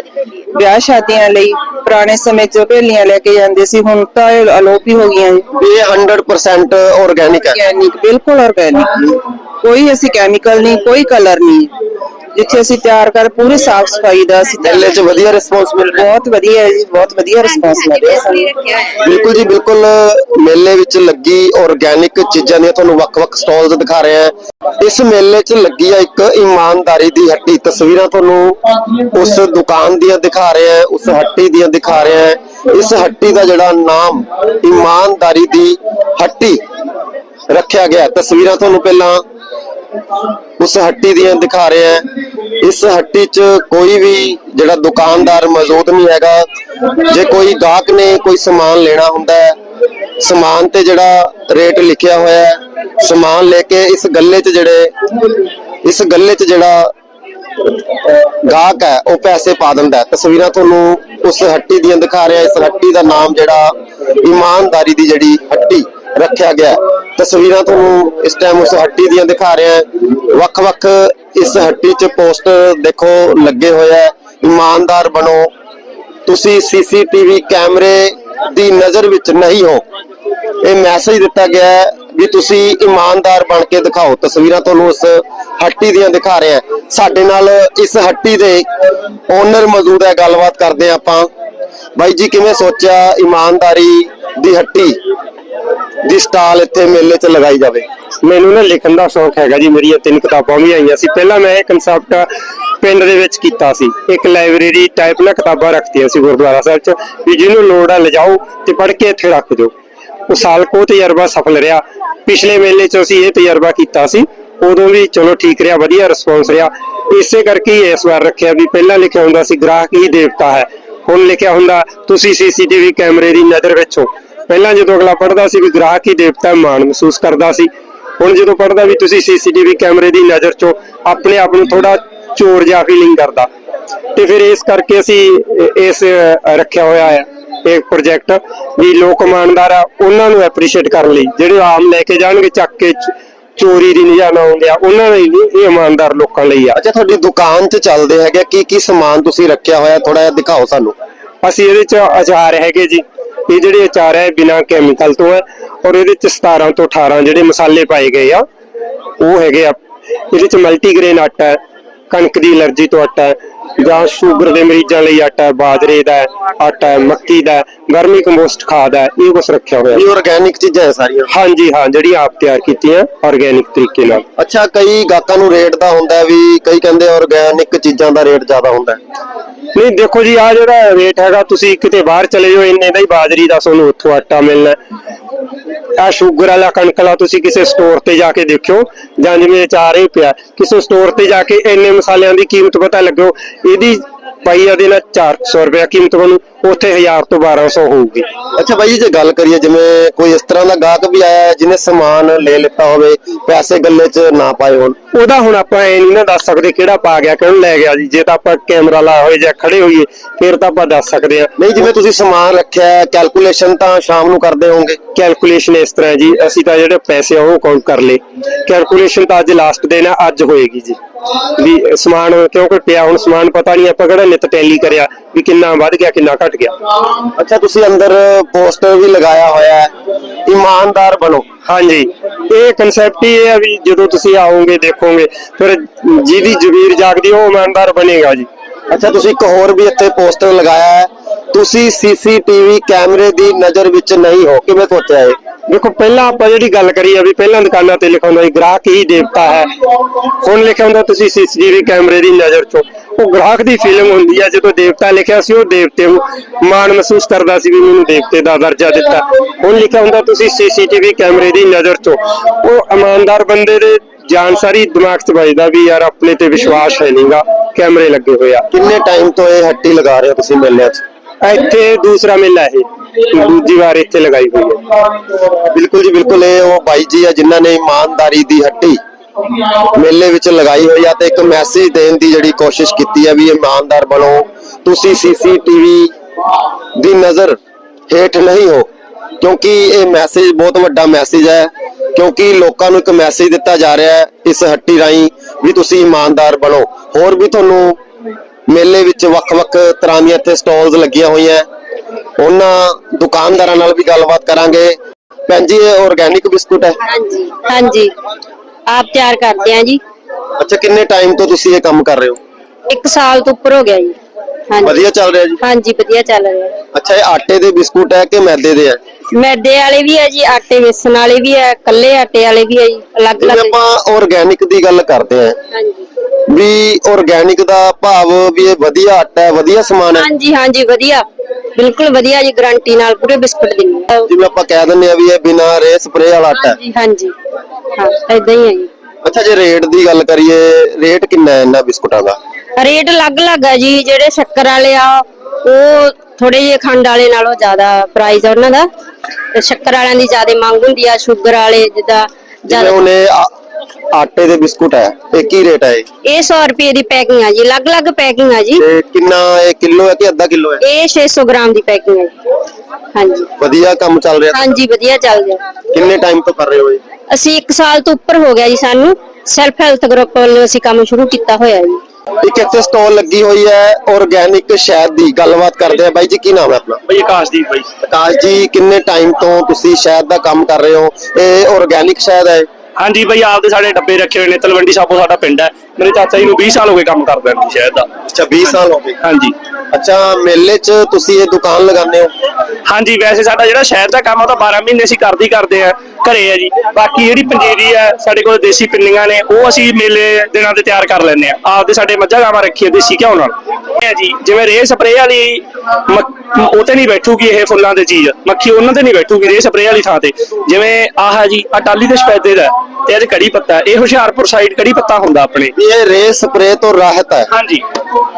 ਵਿਆਹ ਸ਼ਾਦੀਆਂ ਲਈ ਪੁਰਾਣੇ ਸਮੇਂ 'ਚ ਭੇਲੀਆਂ ਲੈ ਕੇ ਜਾਂਦੇ ਸੀ ਹੁਣ ਤਾਂ ਇਹ ਅਲੋਪ ਹੀ ਹੋ ਗਈਆਂ ਜੀ। ਇਹ 100% ਆਰਗੈਨਿਕ ਹੈ। ਆਰਗੈਨਿਕ ਬਿਲਕੁਲ ਆਰਗੈਨਿਕ ਕੋਈ ਅਸੀਂ ਕੈਮੀਕਲ ਨਹੀਂ ਕੋਈ ਕਲਰ ਨਹੀਂ। ਜਿੱਥੇ ਅਸੀਂ ਤਿਆਰ ਕਰ ਪੂਰੀ ਸਾਫ਼ ਸਫ਼ਾਈ ਦਾ ਅਸੀਂ ਮੇਲੇ 'ਚ ਵਧੀਆ ਰਿਸਪੌਂਸ ਮਿਲ ਰਿਹਾ। ਬਹੁਤ ਵਧੀਆ ਹੈ ਜੀ ਬਹੁਤ ਵਧੀਆ ਰਿਸਪਾਂਸ ਮਿਲ ਰਿਹਾ ਸਾਨੂੰ। ਬਿਲਕੁਲ ਜੀ ਬਿਲਕੁਲ ਮੇਲੇ ਵਿੱਚ ਲੱਗੀ ਆਰਗੈਨਿਕ ਚੀਜ਼ਾਂ ਦੀਆਂ ਤੁਹਾਨੂੰ ਵੱਖ-ਵੱਖ ਸਟਾਲਸ ਦਿਖਾ ਰਹੇ ਹਾਂ। ਇਸ ਮੇਲੇ 'ਚ ਲੱਗੀ ਆ ਇੱਕ ਇਮਾਨਦਾਰੀ ਦੀ ਹੱਟੀ। ਤਸਵੀਰਾਂ ਤੁਹਾਨੂੰ ਉਸ ਦੁਕਾਨ ਦੀਆਂ ਦਿਖਾ ਰਹੇ ਹਾਂ ਉਸ ਹੱਟੀ ਦੀਆਂ ਦਿਖਾ ਰਹੇ ਹਾਂ। ਇਸ ਹੱਟੀ ਦਾ ਜਿਹੜਾ ਨਾਮ ਇਮਾਨਦਾਰੀ ਦੀ ਹੱਟੀ ਰੱਖਿਆ ਗਿਆ। ਤਸਵੀਰਾਂ ਤੁਹਾਨੂੰ ਪਹਿਲਾਂ ਉਸ ਹੱਟੀ ਦੀਆਂ ਦਿਖਾ ਰਹੇ ਆ ਇਸ ਹੱਟੀ 'ਚ ਕੋਈ ਵੀ ਜਿਹੜਾ ਦੁਕਾਨਦਾਰ ਮੌਜੂਦ ਨਹੀਂ ਹੈਗਾ। ਜੇ ਕੋਈ ਗਾਹਕ ਨੇ ਕੋਈ ਸਮਾਨ ਲੈਣਾ ਹੁੰਦਾ ਹੈ, ਸਮਾਨ ਤੇ ਜਿਹੜਾ ਰੇਟ ਲਿਖਿਆ ਹੋਇਆ ਹੈ, ਸਮਾਨ ਲੈ ਕੇ ਇਸ ਗੱਲੇ 'ਚ ਜਿਹੜੇ, ਇਸ ਗੱਲੇ 'ਚ ਜਿਹੜਾ ਗਾਹਕ ਹੈ, ਉਹ ਪੈਸੇ ਪਾ ਦਿੰਦਾ ਤਸਵੀਰਾਂ ਤੁਹਾਨੂੰ ਉਸ ਹੱਟੀ ਦੀਆਂ ਦਿਖਾ ਰਿਹਾ ਇਸ ਹੱਟੀ ਦਾ ਨਾਮ ਜਿਹੜਾ ਇਮਾਨਦਾਰੀ ਦੀ ਜਿਹੜੀ ਰੱਖਿਆ ਗਿਆ। ਤਸਵੀਰਾਂ ਤੁਹਾਨੂੰ ਇਸ ਟਾਈਮ ਉਸ ਹੱਟੀ ਦੀਆਂ ਦਿਖਾ ਰਿਹਾ ਵੱਖ-ਵੱਖ ਇਸ ਹੱਟੀ 'ਚ ਪੋਸਟਰ ਦੇਖੋ, ਲੱਗੇ ਹੋਏ ਇਮਾਨਦਾਰ ਬਣੋ। ਤੁਸੀਂ ਸੀਸੀਟੀਵੀ ਕੈਮਰੇ ਦੀ ਨਜ਼ਰ ਵਿੱਚ ਨਹੀਂ ਹੋ। ਇਹ ਮੈਸੇਜ ਦਿੱਤਾ ਗਿਆ ਹੈ ਵੀ ਤੁਸੀਂ ਇਮਾਨਦਾਰ ਬਣ ਕੇ ਦਿਖਾਓ। ਤਸਵੀਰਾਂ ਤੁਹਾਨੂੰ ਉਸ ਹੱਟੀ ਦੀਆਂ ਦਿਖਾ ਰਿਹਾ ਸਾਡੇ ਨਾਲ ਇਸ ਹੱਟੀ ਦੇ ਓਨਰ ਮੌਜੂਦ ਹੈ। ਗੱਲਬਾਤ ਕਰਦੇ ਹਾਂ ਆਪਾਂ। ਬਾਈ ਜੀ, ਕਿਵੇਂ ਸੋਚਿਆ ਇਮਾਨਦਾਰੀ ਦੀ ਹੱਟੀ? ਦੀ ਸਟਾਲ ਇੱਥੇ ਮੇਲੇ 'ਚ ਲਗਾਈ ਜਾਵੇ। ਮੈਨੂੰ ਨਾ ਲਿਖਣ ਦਾ ਸ਼ੌਂਕ ਹੈਗਾ ਜੀ, ਮੇਰੀਆਂ ਤਿੰਨ ਕਿਤਾਬਾਂ ਵੀ ਆਈਆਂ ਸੀ। ਪਹਿਲਾਂ ਮੈਂ ਇਹ ਕਨਸੈਪਟ ਪਿੰਡ ਦੇ ਵਿੱਚ ਕੀਤਾ ਸੀ। ਇੱਕ ਲਾਇਬ੍ਰੇਰੀ ਟਾਈਪ ਨਾਲ ਕਿਤਾਬਾਂ ਰੱਖਤੀਆਂ ਸੀ ਗੁਰਦੁਆਰਾ ਸਾਹਿਬ 'ਚ, ਵੀ ਜਿਹਨੂੰ ਲੋੜ ਆ ਲਿਜਾਓ ਤੇ ਪੜ੍ਹ ਕੇ ਇੱਥੇ ਰੱਖ ਦਿਓ। ਉਹ ਸਾਲ ਕੋ ਤਜਰਬਾ ਸਫਲ ਰਿਹਾ। ਪਿਛਲੇ ਮੇਲੇ 'ਚ ਅਸੀਂ ਇਹ ਤਜਰਬਾ ਕੀਤਾ ਸੀ। ਉਦੋਂ ਵੀ ਚਲੋ ਠੀਕ ਰਿਹਾ, ਵਧੀਆ ਰਿਸਪੌਂਸ ਰਿਹਾ। ਇਸੇ ਕਰਕੇ ਹੀ ਇਸ ਵਾਰ ਰੱਖਿਆ ਵੀ ਪਹਿਲਾਂ ਲਿਖਿਆ ਹੁੰਦਾ ਸੀ, ਗ੍ਰਾਹਕ ਹੀ ਦੇਵਤਾ ਹੈ। ਹੁਣ ਲਿਖਿਆ ਹੁੰਦਾ, ਤੁਸੀਂ ਸੀਸੀਟੀਵੀ ਕੈਮਰੇ ਦੀ ਨਜ਼ਰ ਵਿੱਚ ਹੋ। ਪਹਿਲਾਂ ਜਦੋਂ ਅਗਲਾ ਪੜ੍ਹਦਾ ਸੀ ਵੀ ਗ੍ਰਾਹਕ ਹੀ ਦੇਵਤਾ ਮਾਣ ਮਹਿਸੂਸ ਕਰਦਾ ਸੀ। ਹੁਣ ਜਦੋਂ ਪੜ੍ਹਦਾ ਵੀ ਤੁਸੀਂ ਸੀਸੀਟੀਵੀ ਕੈਮਰੇ ਦੀ ਨਜ਼ਰ ਚੋਂ ਆਪਣੇ ਆਪ ਨੂੰ ਥੋੜਾ ਚੋਰ ਜਿਹਾ ਫੀਲਿੰਗ ਕਰਦਾ। ਤੇ ਫਿਰ ਇਸ ਕਰਕੇ ਅਸੀਂ ਇਸ ਰੱਖਿਆ ਹੋਇਆ ਹੈ ਇਹ ਪ੍ਰੋਜੈਕਟ ਵੀ ਲੋਕ ਇਮਾਨਦਾਰ ਆ ਉਹਨਾਂ ਨੂੰ ਐਪਰੀਸ਼ੀਏਟ ਕਰਨ ਲਈ। ਜਿਹੜੇ ਆਮ ਲੈ ਕੇ ਜਾਣਗੇ ਚੱਕ ਕੇ ਚੋਰੀ ਦੀ ਨਿਸ਼ਾਨਾ ਆਉਂਦੇ ਆ ਉਹਨਾਂ ਲਈ ਨਹੀਂ ਇਹ ਇਮਾਨਦਾਰ ਲੋਕਾਂ ਲਈ ਆ। ਅੱਛਾ ਤੁਹਾਡੀ ਦੁਕਾਨ 'ਚ ਚੱਲਦੇ ਹੈਗੇ ਕੀ ਕੀ ਸਮਾਨ ਤੁਸੀਂ ਰੱਖਿਆ ਹੋਇਆ ਥੋੜਾ ਜਿਹਾ ਦਿਖਾਓ ਸਾਨੂੰ। ਅਸੀਂ ਇਹਦੇ ਚ ਅਚਾਰ ਹੈਗੇ ਜੀ। ਇਹ ਜਿਹੜੇ ਅਚਾਰ ਹੈ ਬਿਨਾ ਕੈਮੀਕਲ ਤੋਂ ਹੈ ਔਰ ਇਹਦੇ ਚ 17 ਤੋਂ 18 ਜਿਹੜੇ ਮਸਾਲੇ ਪਾਏ ਗਏ ਆ ਉਹ ਹੈਗੇ ਆ। ਇਹਦੇ ਚ ਮਲਟੀਗ੍ਰੇਨ ਆਟਾ ਹੈ ਕਣਕ ਦੀ ਐਲਰਜੀ ਤੋਂ ਆਟਾ ਹੈ ਜਾਂ ਸ਼ੂਗਰ ਦੇ ਮਰੀਜ਼ਾਂ ਲਈ ਆਟਾ ਹੈ ਬਾਜਰੇ ਦਾ ਆਟਾ ਹੈ ਮੱਕੀ ਦਾ ਹੈ, ਵਰਮੀ ਕੰਪੋਸਟ ਖਾਦ ਹੈ ਇਹ ਕੁਛ ਰੱਖਿਆ ਹੋਇਆ। ਇਹ ਆਰਗੈਨਿਕ ਚੀਜ਼ਾਂ ਹੈ ਸਾਰੀਆਂ? ਹਾਂਜੀ ਹਾਂ ਜਿਹੜੀ ਆਪ ਤਿਆਰ ਕੀਤੀਆਂ ਆਰਗੇਨਿਕ ਤਰੀਕੇ ਨਾਲ। ਅੱਛਾ ਕਈ ਗਾਹਕਾਂ ਨੂੰ ਰੇਟ ਦਾ ਹੁੰਦਾ ਵੀ ਕਈ ਕਹਿੰਦੇ ਆਰਗੈਨਿਕ ਚੀਜ਼ਾਂ ਦਾ ਰੇਟ ਜ਼ਿਆਦਾ ਹੁੰਦਾ ਹੈ। ਨਹੀਂ, ਦੇਖੋ ਜੀ ਆ ਜਿਹੜਾ ਰੇਟ ਹੈਗਾ, ਤੁਸੀਂ ਕਿਤੇ ਬਾਹਰ ਚਲੇ ਜਾਓ, ਇੰਨੇ ਦਾ ਹੀ ਬਾਜਰੀ ਦਾ ਤੁਹਾਨੂੰ ਉੱਥੋਂ ਆਟਾ ਮਿਲਣਾ ਆ ਸ਼ੂਗਰ ਵਾਲਾ ਕਣਕ ਵਾਲਾ ਤੁਸੀਂ ਕਿਸੇ ਸਟੋਰ ਤੇ ਜਾ ਕੇ ਦੇਖਿਓ, ਜਾਂ ਜਿਵੇਂ ਅਚਾਰ ਹੀ ਪਿਆ, ਕਿਸੇ ਸਟੋਰ ਤੇ ਜਾ ਕੇ ਇੰਨੇ ਮਸਾਲਿਆਂ ਦੀ ਕੀਮਤ ਪਤਾ ਲੱਗੋ ਇਹਦੀ ਪਾਈ ਆ ਦੇ ਨਾਲ 400 ਰੁਪਏ ਕੀਮਤ ਬਣੂ ਉੱਥੇ 1000 ਤੋਂ 1200 ਹੋਊਗੀ। ਅੱਛਾ ਬਾਈ ਜੀ, ਜੇ ਗੱਲ ਕਰੀਏ ਜਿਵੇਂ ਕੋਈ ਇਸ ਤਰ੍ਹਾਂ ਦਾ ਗਾਹਕ ਵੀ ਆਇਆ ਹੈ ਜਿਹਨੇ ਸਮਾਨ ਲੈ ਲਿੱਤਾ ਹੋਵੇ ਪੈਸੇ ਗੱਲੇ 'ਚ ਨਾ ਪਾਏ ਹੋਣ? ਉਹਦਾ ਹੁਣ ਆਪਾਂ ਇਹ ਨਹੀਂ ਨਾ ਦੱਸ ਸਕਦੇ ਕਿਹੜਾ ਪਾ ਗਿਆ ਕਿਹਨੂੰ ਲੈ ਗਿਆ ਜੀ। ਜੇ ਤਾਂ ਆਪਾਂ ਕੈਮਰਾ ਲਾਇਆ ਹੋਏ ਜਾਂ ਖੜੇ ਹੋਈਏ ਫਿਰ ਤਾਂ ਆਪਾਂ ਦੱਸ ਸਕਦੇ ਆ ਨਹੀਂ ਜਿਵੇਂ ਤੁਸੀਂ ਸਮਾਨ ਰੱਖਿਆ ਕੈਲਕੂਲੇਸ਼ਨ ਤਾਂ ਸ਼ਾਮ ਨੂੰ ਕਰਦੇ ਹੋਵੋਗੇ। ਕੈਲਕੂਲੇਸ਼ਨ ਇਸ ਤਰ੍ਹਾਂ ਜੀ ਅਸੀਂ ਤਾਂ ਜਿਹੜੇ ਪੈਸੇ ਆ ਉਹ ਕਾਊਂਟ ਕਰ ਲਏ। ਕੈਲਕੂਲੇਸ਼ਨ ਤਾਂ ਅੱਜ ਲਾਸਟ ਦਿਨ ਆ ਅੱਜ ਹੋਏਗੀ ਜੀ। ਵੀ ਸਮਾਨ ਕਿਉਂਕਿ ਪਿਆ ਹੁਣ ਸਮਾਨ ਪਤਾ ਨਹੀਂ ਆਪਾਂ ਕਿਹੜਾ ਨਿਤ ਟੈਲੀ ਕਰਿਆ ਵੀ ਕਿੰਨਾ ਵੱਧ ਗਿਆ ਕਿੰਨਾ ਘਟ ਗਿਆ। ਅੱਛਾ ਤੁਸੀਂ ਅੰਦਰ ਪੋਸਟਰ ਵੀ ਲਗਾਇਆ ਹੋਇਆ ਹੈ ਇਮਾਨਦਾਰ ਬਣੋ। ਹਾਂਜੀ। ਇਹ ਕਨਸੈਪਟ ਹੀ ਇਹ ਹੈ ਵੀ ਜਦੋਂ ਤੁਸੀਂ ਆਓਗੇ ਦੇਖੋਗੇ ਫਿਰ ਜਿਹਦੀ ਜ਼ਮੀਰ ਜਾਗਦੀ ਉਹ ਇਮਾਨਦਾਰ ਬਣੇਗਾ ਜੀ। ਅੱਛਾ, ਤੁਸੀਂ ਇੱਕ ਹੋਰ ਵੀ ਇੱਥੇ ਪੋਸਟਰ ਲਗਾਇਆ ਹੈ। ਤੁਸੀਂ ਸੀਸੀਟੀਵੀ ਕੈਮਰੇ ਦੀ ਨਜ਼ਰ ਵਿੱਚ ਨਹੀਂ ਹੋ, ਕਿਵੇਂ ਸੋਚਿਆ ਇਹ? ਦੇਖੋ, ਪਹਿਲਾਂ ਆਪਾਂ ਜਿਹੜੀ ਗੱਲ ਕਰੀ ਆ ਵੀ ਪਹਿਲਾਂ ਦੁਕਾਨਾਂ ਤੇ ਲਿਖਿਆ ਸੀ, ਗ੍ਰਾਹਕ ਹੀ ਦੇਵਤਾ ਹੈ। ਹੁਣ ਲਿਖਿਆ ਤੁਸੀਂ ਸੀਸੀਟੀਵੀ ਕੈਮਰੇ ਦੀ ਨਜ਼ਰ ਚੋਂ ਉਹ ਗ੍ਰਾਹਕ ਦੀ ਫੀਲਿੰਗ ਹੁੰਦੀ ਆ, ਜਦੋਂ ਦੇਵਤਾ ਲਿਖਿਆ ਸੀ, ਉਹ ਦੇਵਤੇ ਨੂੰ ਮਾਣ ਮਹਿਸੂਸ ਕਰਦਾ ਸੀ ਵੀ ਮੈਨੂੰ ਦੇਵਤੇ ਦਾ ਦਰਜਾ ਦਿੱਤਾ। ਹੁਣ ਲਿਖਿਆ ਹੁੰਦਾ ਤੁਸੀਂ ਸੀਸੀਟੀਵੀ ਕੈਮਰੇ ਦੀ ਨਜ਼ਰ ਚੋਂ ਉਹ ਇਮਾਨਦਾਰ ਬੰਦੇ ਦੇ ਜਾਨ ਸਾਰੀ ਦਿਮਾਗ 'ਚ ਵੱਜਦਾ ਵੀ ਯਾਰ ਆਪਣੇ ਤੇ ਵਿਸ਼ਵਾਸ ਹੈ ਨਹੀਂਗਾ ਕੈਮਰੇ ਲੱਗੇ ਹੋਏ ਆ। ਕਿੰਨੇ ਟਾਈਮ ਤੋਂ ਇਹ ਹੱਟੀ ਲਗਾ ਰਹੇ ਹੋ ਤੁਸੀਂ ਮੇਲਿਆਂ 'ਚ? ਇੱਥੇ ਦੂਸਰਾ ਮੇਲਾ ਇਹ ਦੂਜੀ ਵਾਰ ਇੱਥੇ ਲਗਾਈ ਹੋਈ ਹੈ। ਬਿਲਕੁਲ ਜੀ ਬਿਲਕੁਲ ਇਹ ਉਹ ਬਾਈ ਜੀ ਆ ਜਿਨ੍ਹਾਂ ਨੇ ਇਮਾਨਦਾਰੀ ਦੀ ਹੱਟੀ ਮੇਲੇ ਵਿੱਚ ਲਗਾਈ ਹੋਈ ਆ ਤੇ ਇੱਕ ਮੈਸੇਜ ਦੇਣ ਦੀ ਜਿਹੜੀ ਕੋਸ਼ਿਸ਼ ਕੀਤੀ ਆ ਵੀ ਇਮਾਨਦਾਰ ਬਣੋ। ਤੁਸੀਂ ਸੀਸੀਟੀਵੀ ਦੀ ਨਜ਼ਰ ਹੇਠ ਨਹੀਂ ਹੋ ਕਿਉਂਕਿ ਇਹ ਮੈਸੇਜ ਬਹੁਤ ਵੱਡਾ ਮੈਸੇਜ ਹੈ। ਕਿਉਂਕਿ ਲੋਕਾਂ ਨੂੰ ਇੱਕ ਮੈਸੇਜ ਦਿੱਤਾ ਜਾ ਰਿਹਾ ਹੈ ਇਸ ਹੱਟੀ ਰਾਹੀਂ ਵੀ ਤੁਸੀਂ ਇਮਾਨਦਾਰ ਬਣੋ। ਹੋਰ ਵੀ ਤੁਹਾਨੂੰ ਮੇਲੇ ਵਿੱਚ ਵੱਖ-ਵੱਖ ਤਰ੍ਹਾਂ ਦੀਆਂ ਇੱਥੇ ਸਟਾਲਸ ਲੱਗੀਆਂ ਹੋਈਆਂ। ਉਹਨਾਂ ਦੁਕਾਨਦਾਰਾਂ ਨਾਲ ਵੀ ਗੱਲਬਾਤ ਕਰਾਂਗੇ। ਭੈਣ ਜੀ ਇਹ ਆਰਗੈਨਿਕ ਬਿਸਕੁਟ ਹੈ? ਹਾਂਜੀ ਹਾਂਜੀ। ਆਪ ਤਿਆਰ ਕਰਦੇ ਆ ਜੀ। ਅੱਛਾ ਕਿੰਨੇ ਟਾਈਮ ਤੋਂ ਤੁਸੀਂ ਇਹ ਕੰਮ ਕਰ ਰਹੇ ਹੋ? ਇੱਕ ਸਾਲ ਤੋਂ ਉੱਪਰ ਹੋ ਗਿਆ ਜੀ। ਹਾਂਜੀ। ਵਧੀਆ ਚੱਲ ਰਿਹਾ ਜੀ? ਹਾਂਜੀ ਵਧੀਆ ਚੱਲ ਰਿਹਾ। ਅੱਛਾ ਇਹ ਆਟੇ ਦੇ ਬਿਸਕੁਟ ਹੈ ਕਿ ਮੈਦੇ ਦੇ ਹੈ? ਮੈਦੇ ਵਾਲੇ ਵੀ ਹੈ ਜੀ ਆਟੇ ਵੇਸਣ ਵਾਲੇ ਵੀ ਹੈ ਕੱਲੇ ਆਟੇ ਵਾਲੇ ਵੀ ਹੈ ਜੀ ਅਲੱਗ ਜਿਵੇਂ ਅਲੱਗ ਆਪਾਂ ਆਰਗੈਨਿਕ ਦੀ ਗੱਲ ਕਰਦੇ ਹਾਂਜੀ। ਵੀ ਆਰਗੈਨਿਕ ਦਾ ਭਾਵ ਵੀ ਇਹ ਵਧੀਆ ਆਟਾ ਹੈ ਵਧੀਆ ਸਮਾਨ ਹੈ। ਹਾਂਜੀ ਹਾਂਜੀ ਵਧੀਆ। ਬਿਲਕੁਲ ਵਧੀਆ ਜੀ ਗਾਰੰਟੀ ਨਾਲ ਪੂਰੇ ਬਿਸਕੁਟ ਦਿੰਦੇ ਆ ਜਿਵੇਂ ਆਪਾਂ ਕਹਿ ਦਿੰਦੇ ਆ ਵੀ ਇਹ ਬਿਨਾ ਰੇ ਸਪਰੇ ਵਾਲਾ ਆਟਾ ਹੈ। ਹਾਂਜੀ ਹਾਂਜੀ। ਹਾਂ ਏਦਾਂ ਹੀ ਹੈ ਜੀ। ਅੱਛਾ ਜੇ ਰੇਟ ਦੀ ਗੱਲ ਕਰੀਏ ਰੇਟ ਕਿੰਨਾ ਹੈ ਇਹਨਾਂ ਬਿਸਕੁਟਾਂ ਦਾ? ਰੇਟ ਅਲੱਗ-ਅਲੱਗ ਹੈ ਜੀ ਜਿਹੜੇ ਸ਼ੱਕਰ ਵਾਲੇ ਆ ਉਹ ਥੋੜੇ ਜਿਹੇ ਖੰਡ ਵਾਲੇ ਨਾਲੋਂ ਜ਼ਿਆਦਾ ਪ੍ਰਾਈਸ ਆ ਉਹਨਾਂ ਦਾ। ਤੇ ਸ਼ੱਕਰ ਵਾਲਿਆਂ ਦੀ ਜ਼ਿਆਦਾ ਮੰਗ ਹੁੰਦੀ ਆ ਸ਼ੂਗਰ ਵਾਲੇ ਜਿੱਦਾਂ ਜਿਵੇਂ ਜ਼ਿਆਦਾ ਆ- ਆਟੇ ਦੇ ਬਿਸਕੁਟ ਹੈ ਇਹ ਕੀ ਰੇਟ ਹੈ ਇਹ? ਇਹ 100 ਰੁਪਏ ਦੀ ਪੈਕਿੰਗ ਆ ਜੀ ਅਲੱਗ-ਅਲੱਗ ਪੈਕਿੰਗ ਆ ਜੀ। ਤੇ ਕਿੰਨਾ ਇਹ ਕਿਲੋ ਹੈ ਕਿ ਅੱਧਾ ਕਿਲੋ ਹੈ? ਇਹ 600 ਗ੍ਰਾਮ ਦੀ ਪੈਕਿੰਗ ਹੈ ਜੀ। ਹਾਂਜੀ। ਵਧੀਆ ਕੰਮ ਚੱਲ ਰਿਹਾ? ਹਾਂਜੀ ਵਧੀਆ ਚੱਲ ਰਿਹਾ। ਕਿੰਨੇ ਟਾਈਮ ਤੋਂ ਕਰ ਰਹੇ ਹੋ ਇਹ? ਅਸੀਂ 1 ਸਾਲ ਤੋਂ ਉੱਪਰ ਹੋ ਗਿਆ ਜੀ ਸਾਨੂੰ। ਸੈਲਫ ਹੈਲਥ ਗਰੁੱਪ ਵੱਲੋਂ ਅਸੀਂ ਕੰਮ ਸ਼ੁਰੂ ਕੀਤਾ ਹੋਇਆ ਜੀ। ਇੱਕ ਇੱਥੇ ਸਟਾਲ ਲੱਗੀ ਹੋਈ ਹੈ ਆਰਗੈਨਿਕ ਸ਼ਹਿਦ ਦੀ ਗੱਲਬਾਤ ਕਰਦੇ ਆ। ਬਾਈ ਜੀ ਕੀ ਨਾਮ ਹੈ ਆਪਣਾ? ਬਈ ਆਕਾਸ਼ਦੀਪ ਬਾਈ। ਆਕਾਸ਼ ਜੀ ਕਿੰਨੇ ਟਾਈਮ ਤੋਂ ਤੁਸੀਂ ਸ਼ਹਿਦ ਦਾ ਕੰਮ ਕਰ ਰਹੇ ਹੋ? ਇਹ ਆਰਗੈਨਿਕ ਸ਼ਹਿਦ ਹੈ? ਹਾਂਜੀ ਬਈ ਆਪਦੇ ਸਾਡੇ ਡੱਬੇ ਰੱਖੇ ਹੋਏ ਨੇ ਤਲਵੰਡੀ ਸਾਬੋ ਸਾਡਾ ਪਿੰਡ ਹੈ। ਮੇਰੇ ਚਾਚਾ ਜੀ ਨੂੰ 20 ਸਾਲ ਹੋ ਗਏ ਕੰਮ ਕਰਦੇ ਨੂੰ ਸ਼ਹਿਰ ਦਾ। ਅੱਛਾ 20 ਸਾਲ ਹੋ ਗਏ। ਹਾਂਜੀ। ਅੱਛਾ ਮੇਲੇ 'ਚ ਤੁਸੀਂ ਇਹ ਦੁਕਾਨ ਲਗਾਉਂਦੇ ਹੋ? ਹਾਂਜੀ ਵੈਸੇ ਸਾਡਾ ਜਿਹੜਾ ਸ਼ਹਿਰ ਦਾ ਕੰਮ ਆ ਉਹ ਤਾਂ 12 ਮਹੀਨੇ ਅਸੀਂ ਕਰਦੇ ਹੀ ਕਰਦੇ ਆ ਘਰੇ ਆ ਜੀ। ਬਾਕੀ ਜਿਹੜੀ ਪੰਜੀਰੀ ਆ ਸਾਡੇ ਕੋਲ ਦੇਸੀ ਪਿੰਨੀਆਂ ਨੇ ਉਹ ਅਸੀਂ ਮੇਲੇ ਦਿਨਾਂ ਤੇ ਤਿਆਰ ਕਰ ਲੈਂਦੇ ਆ। ਆਪਦੇ ਸਾਡੇ ਮੱਝਾਂ ਗਾਵਾਂ ਰੱਖੀਆਂ ਦੇਸੀ ਘਿਓ ਨਾਲ। ਇਹ ਆ ਜੀ ਜਿਵੇਂ ਰੇ ਸਪਰੇ ਵਾਲੀ ਮੱਖ- ਉਹ ਤੇ ਨਹੀਂ ਬੈਠੂਗੀ ਇਹ ਫੁੱਲਾਂ ਤੇ ਚੀਜ਼। ਮੱਖੀ ਉਹਨਾਂ ਤੇ ਨਹੀਂ ਬੈਠੂਗੀ ਰੇ ਸਪਰੇ ਵਾਲੀ ਥਾਂ ਤੇ। ਜਿਵੇਂ ਆਹ ਹੈ ਜੀ ਆ ਟਾਲੀ ਦੇ ਸਪੈਦੇ ਦਾ ਤੇ ਅੱਜ ਕੜੀ ਪੱਤਾ ਇਹ ਹੁਸ਼ਿਆਰਪੁਰ ਸਾਈਡ ਕੜੀ ਪੱਤਾ ਹੁੰਦਾ ਆਪਣੇ। ਇਹ ਰੇ ਸਪਰੇ ਤੋਂ ਰਾਹਤ ਹੈ। ਹਾਂਜੀ।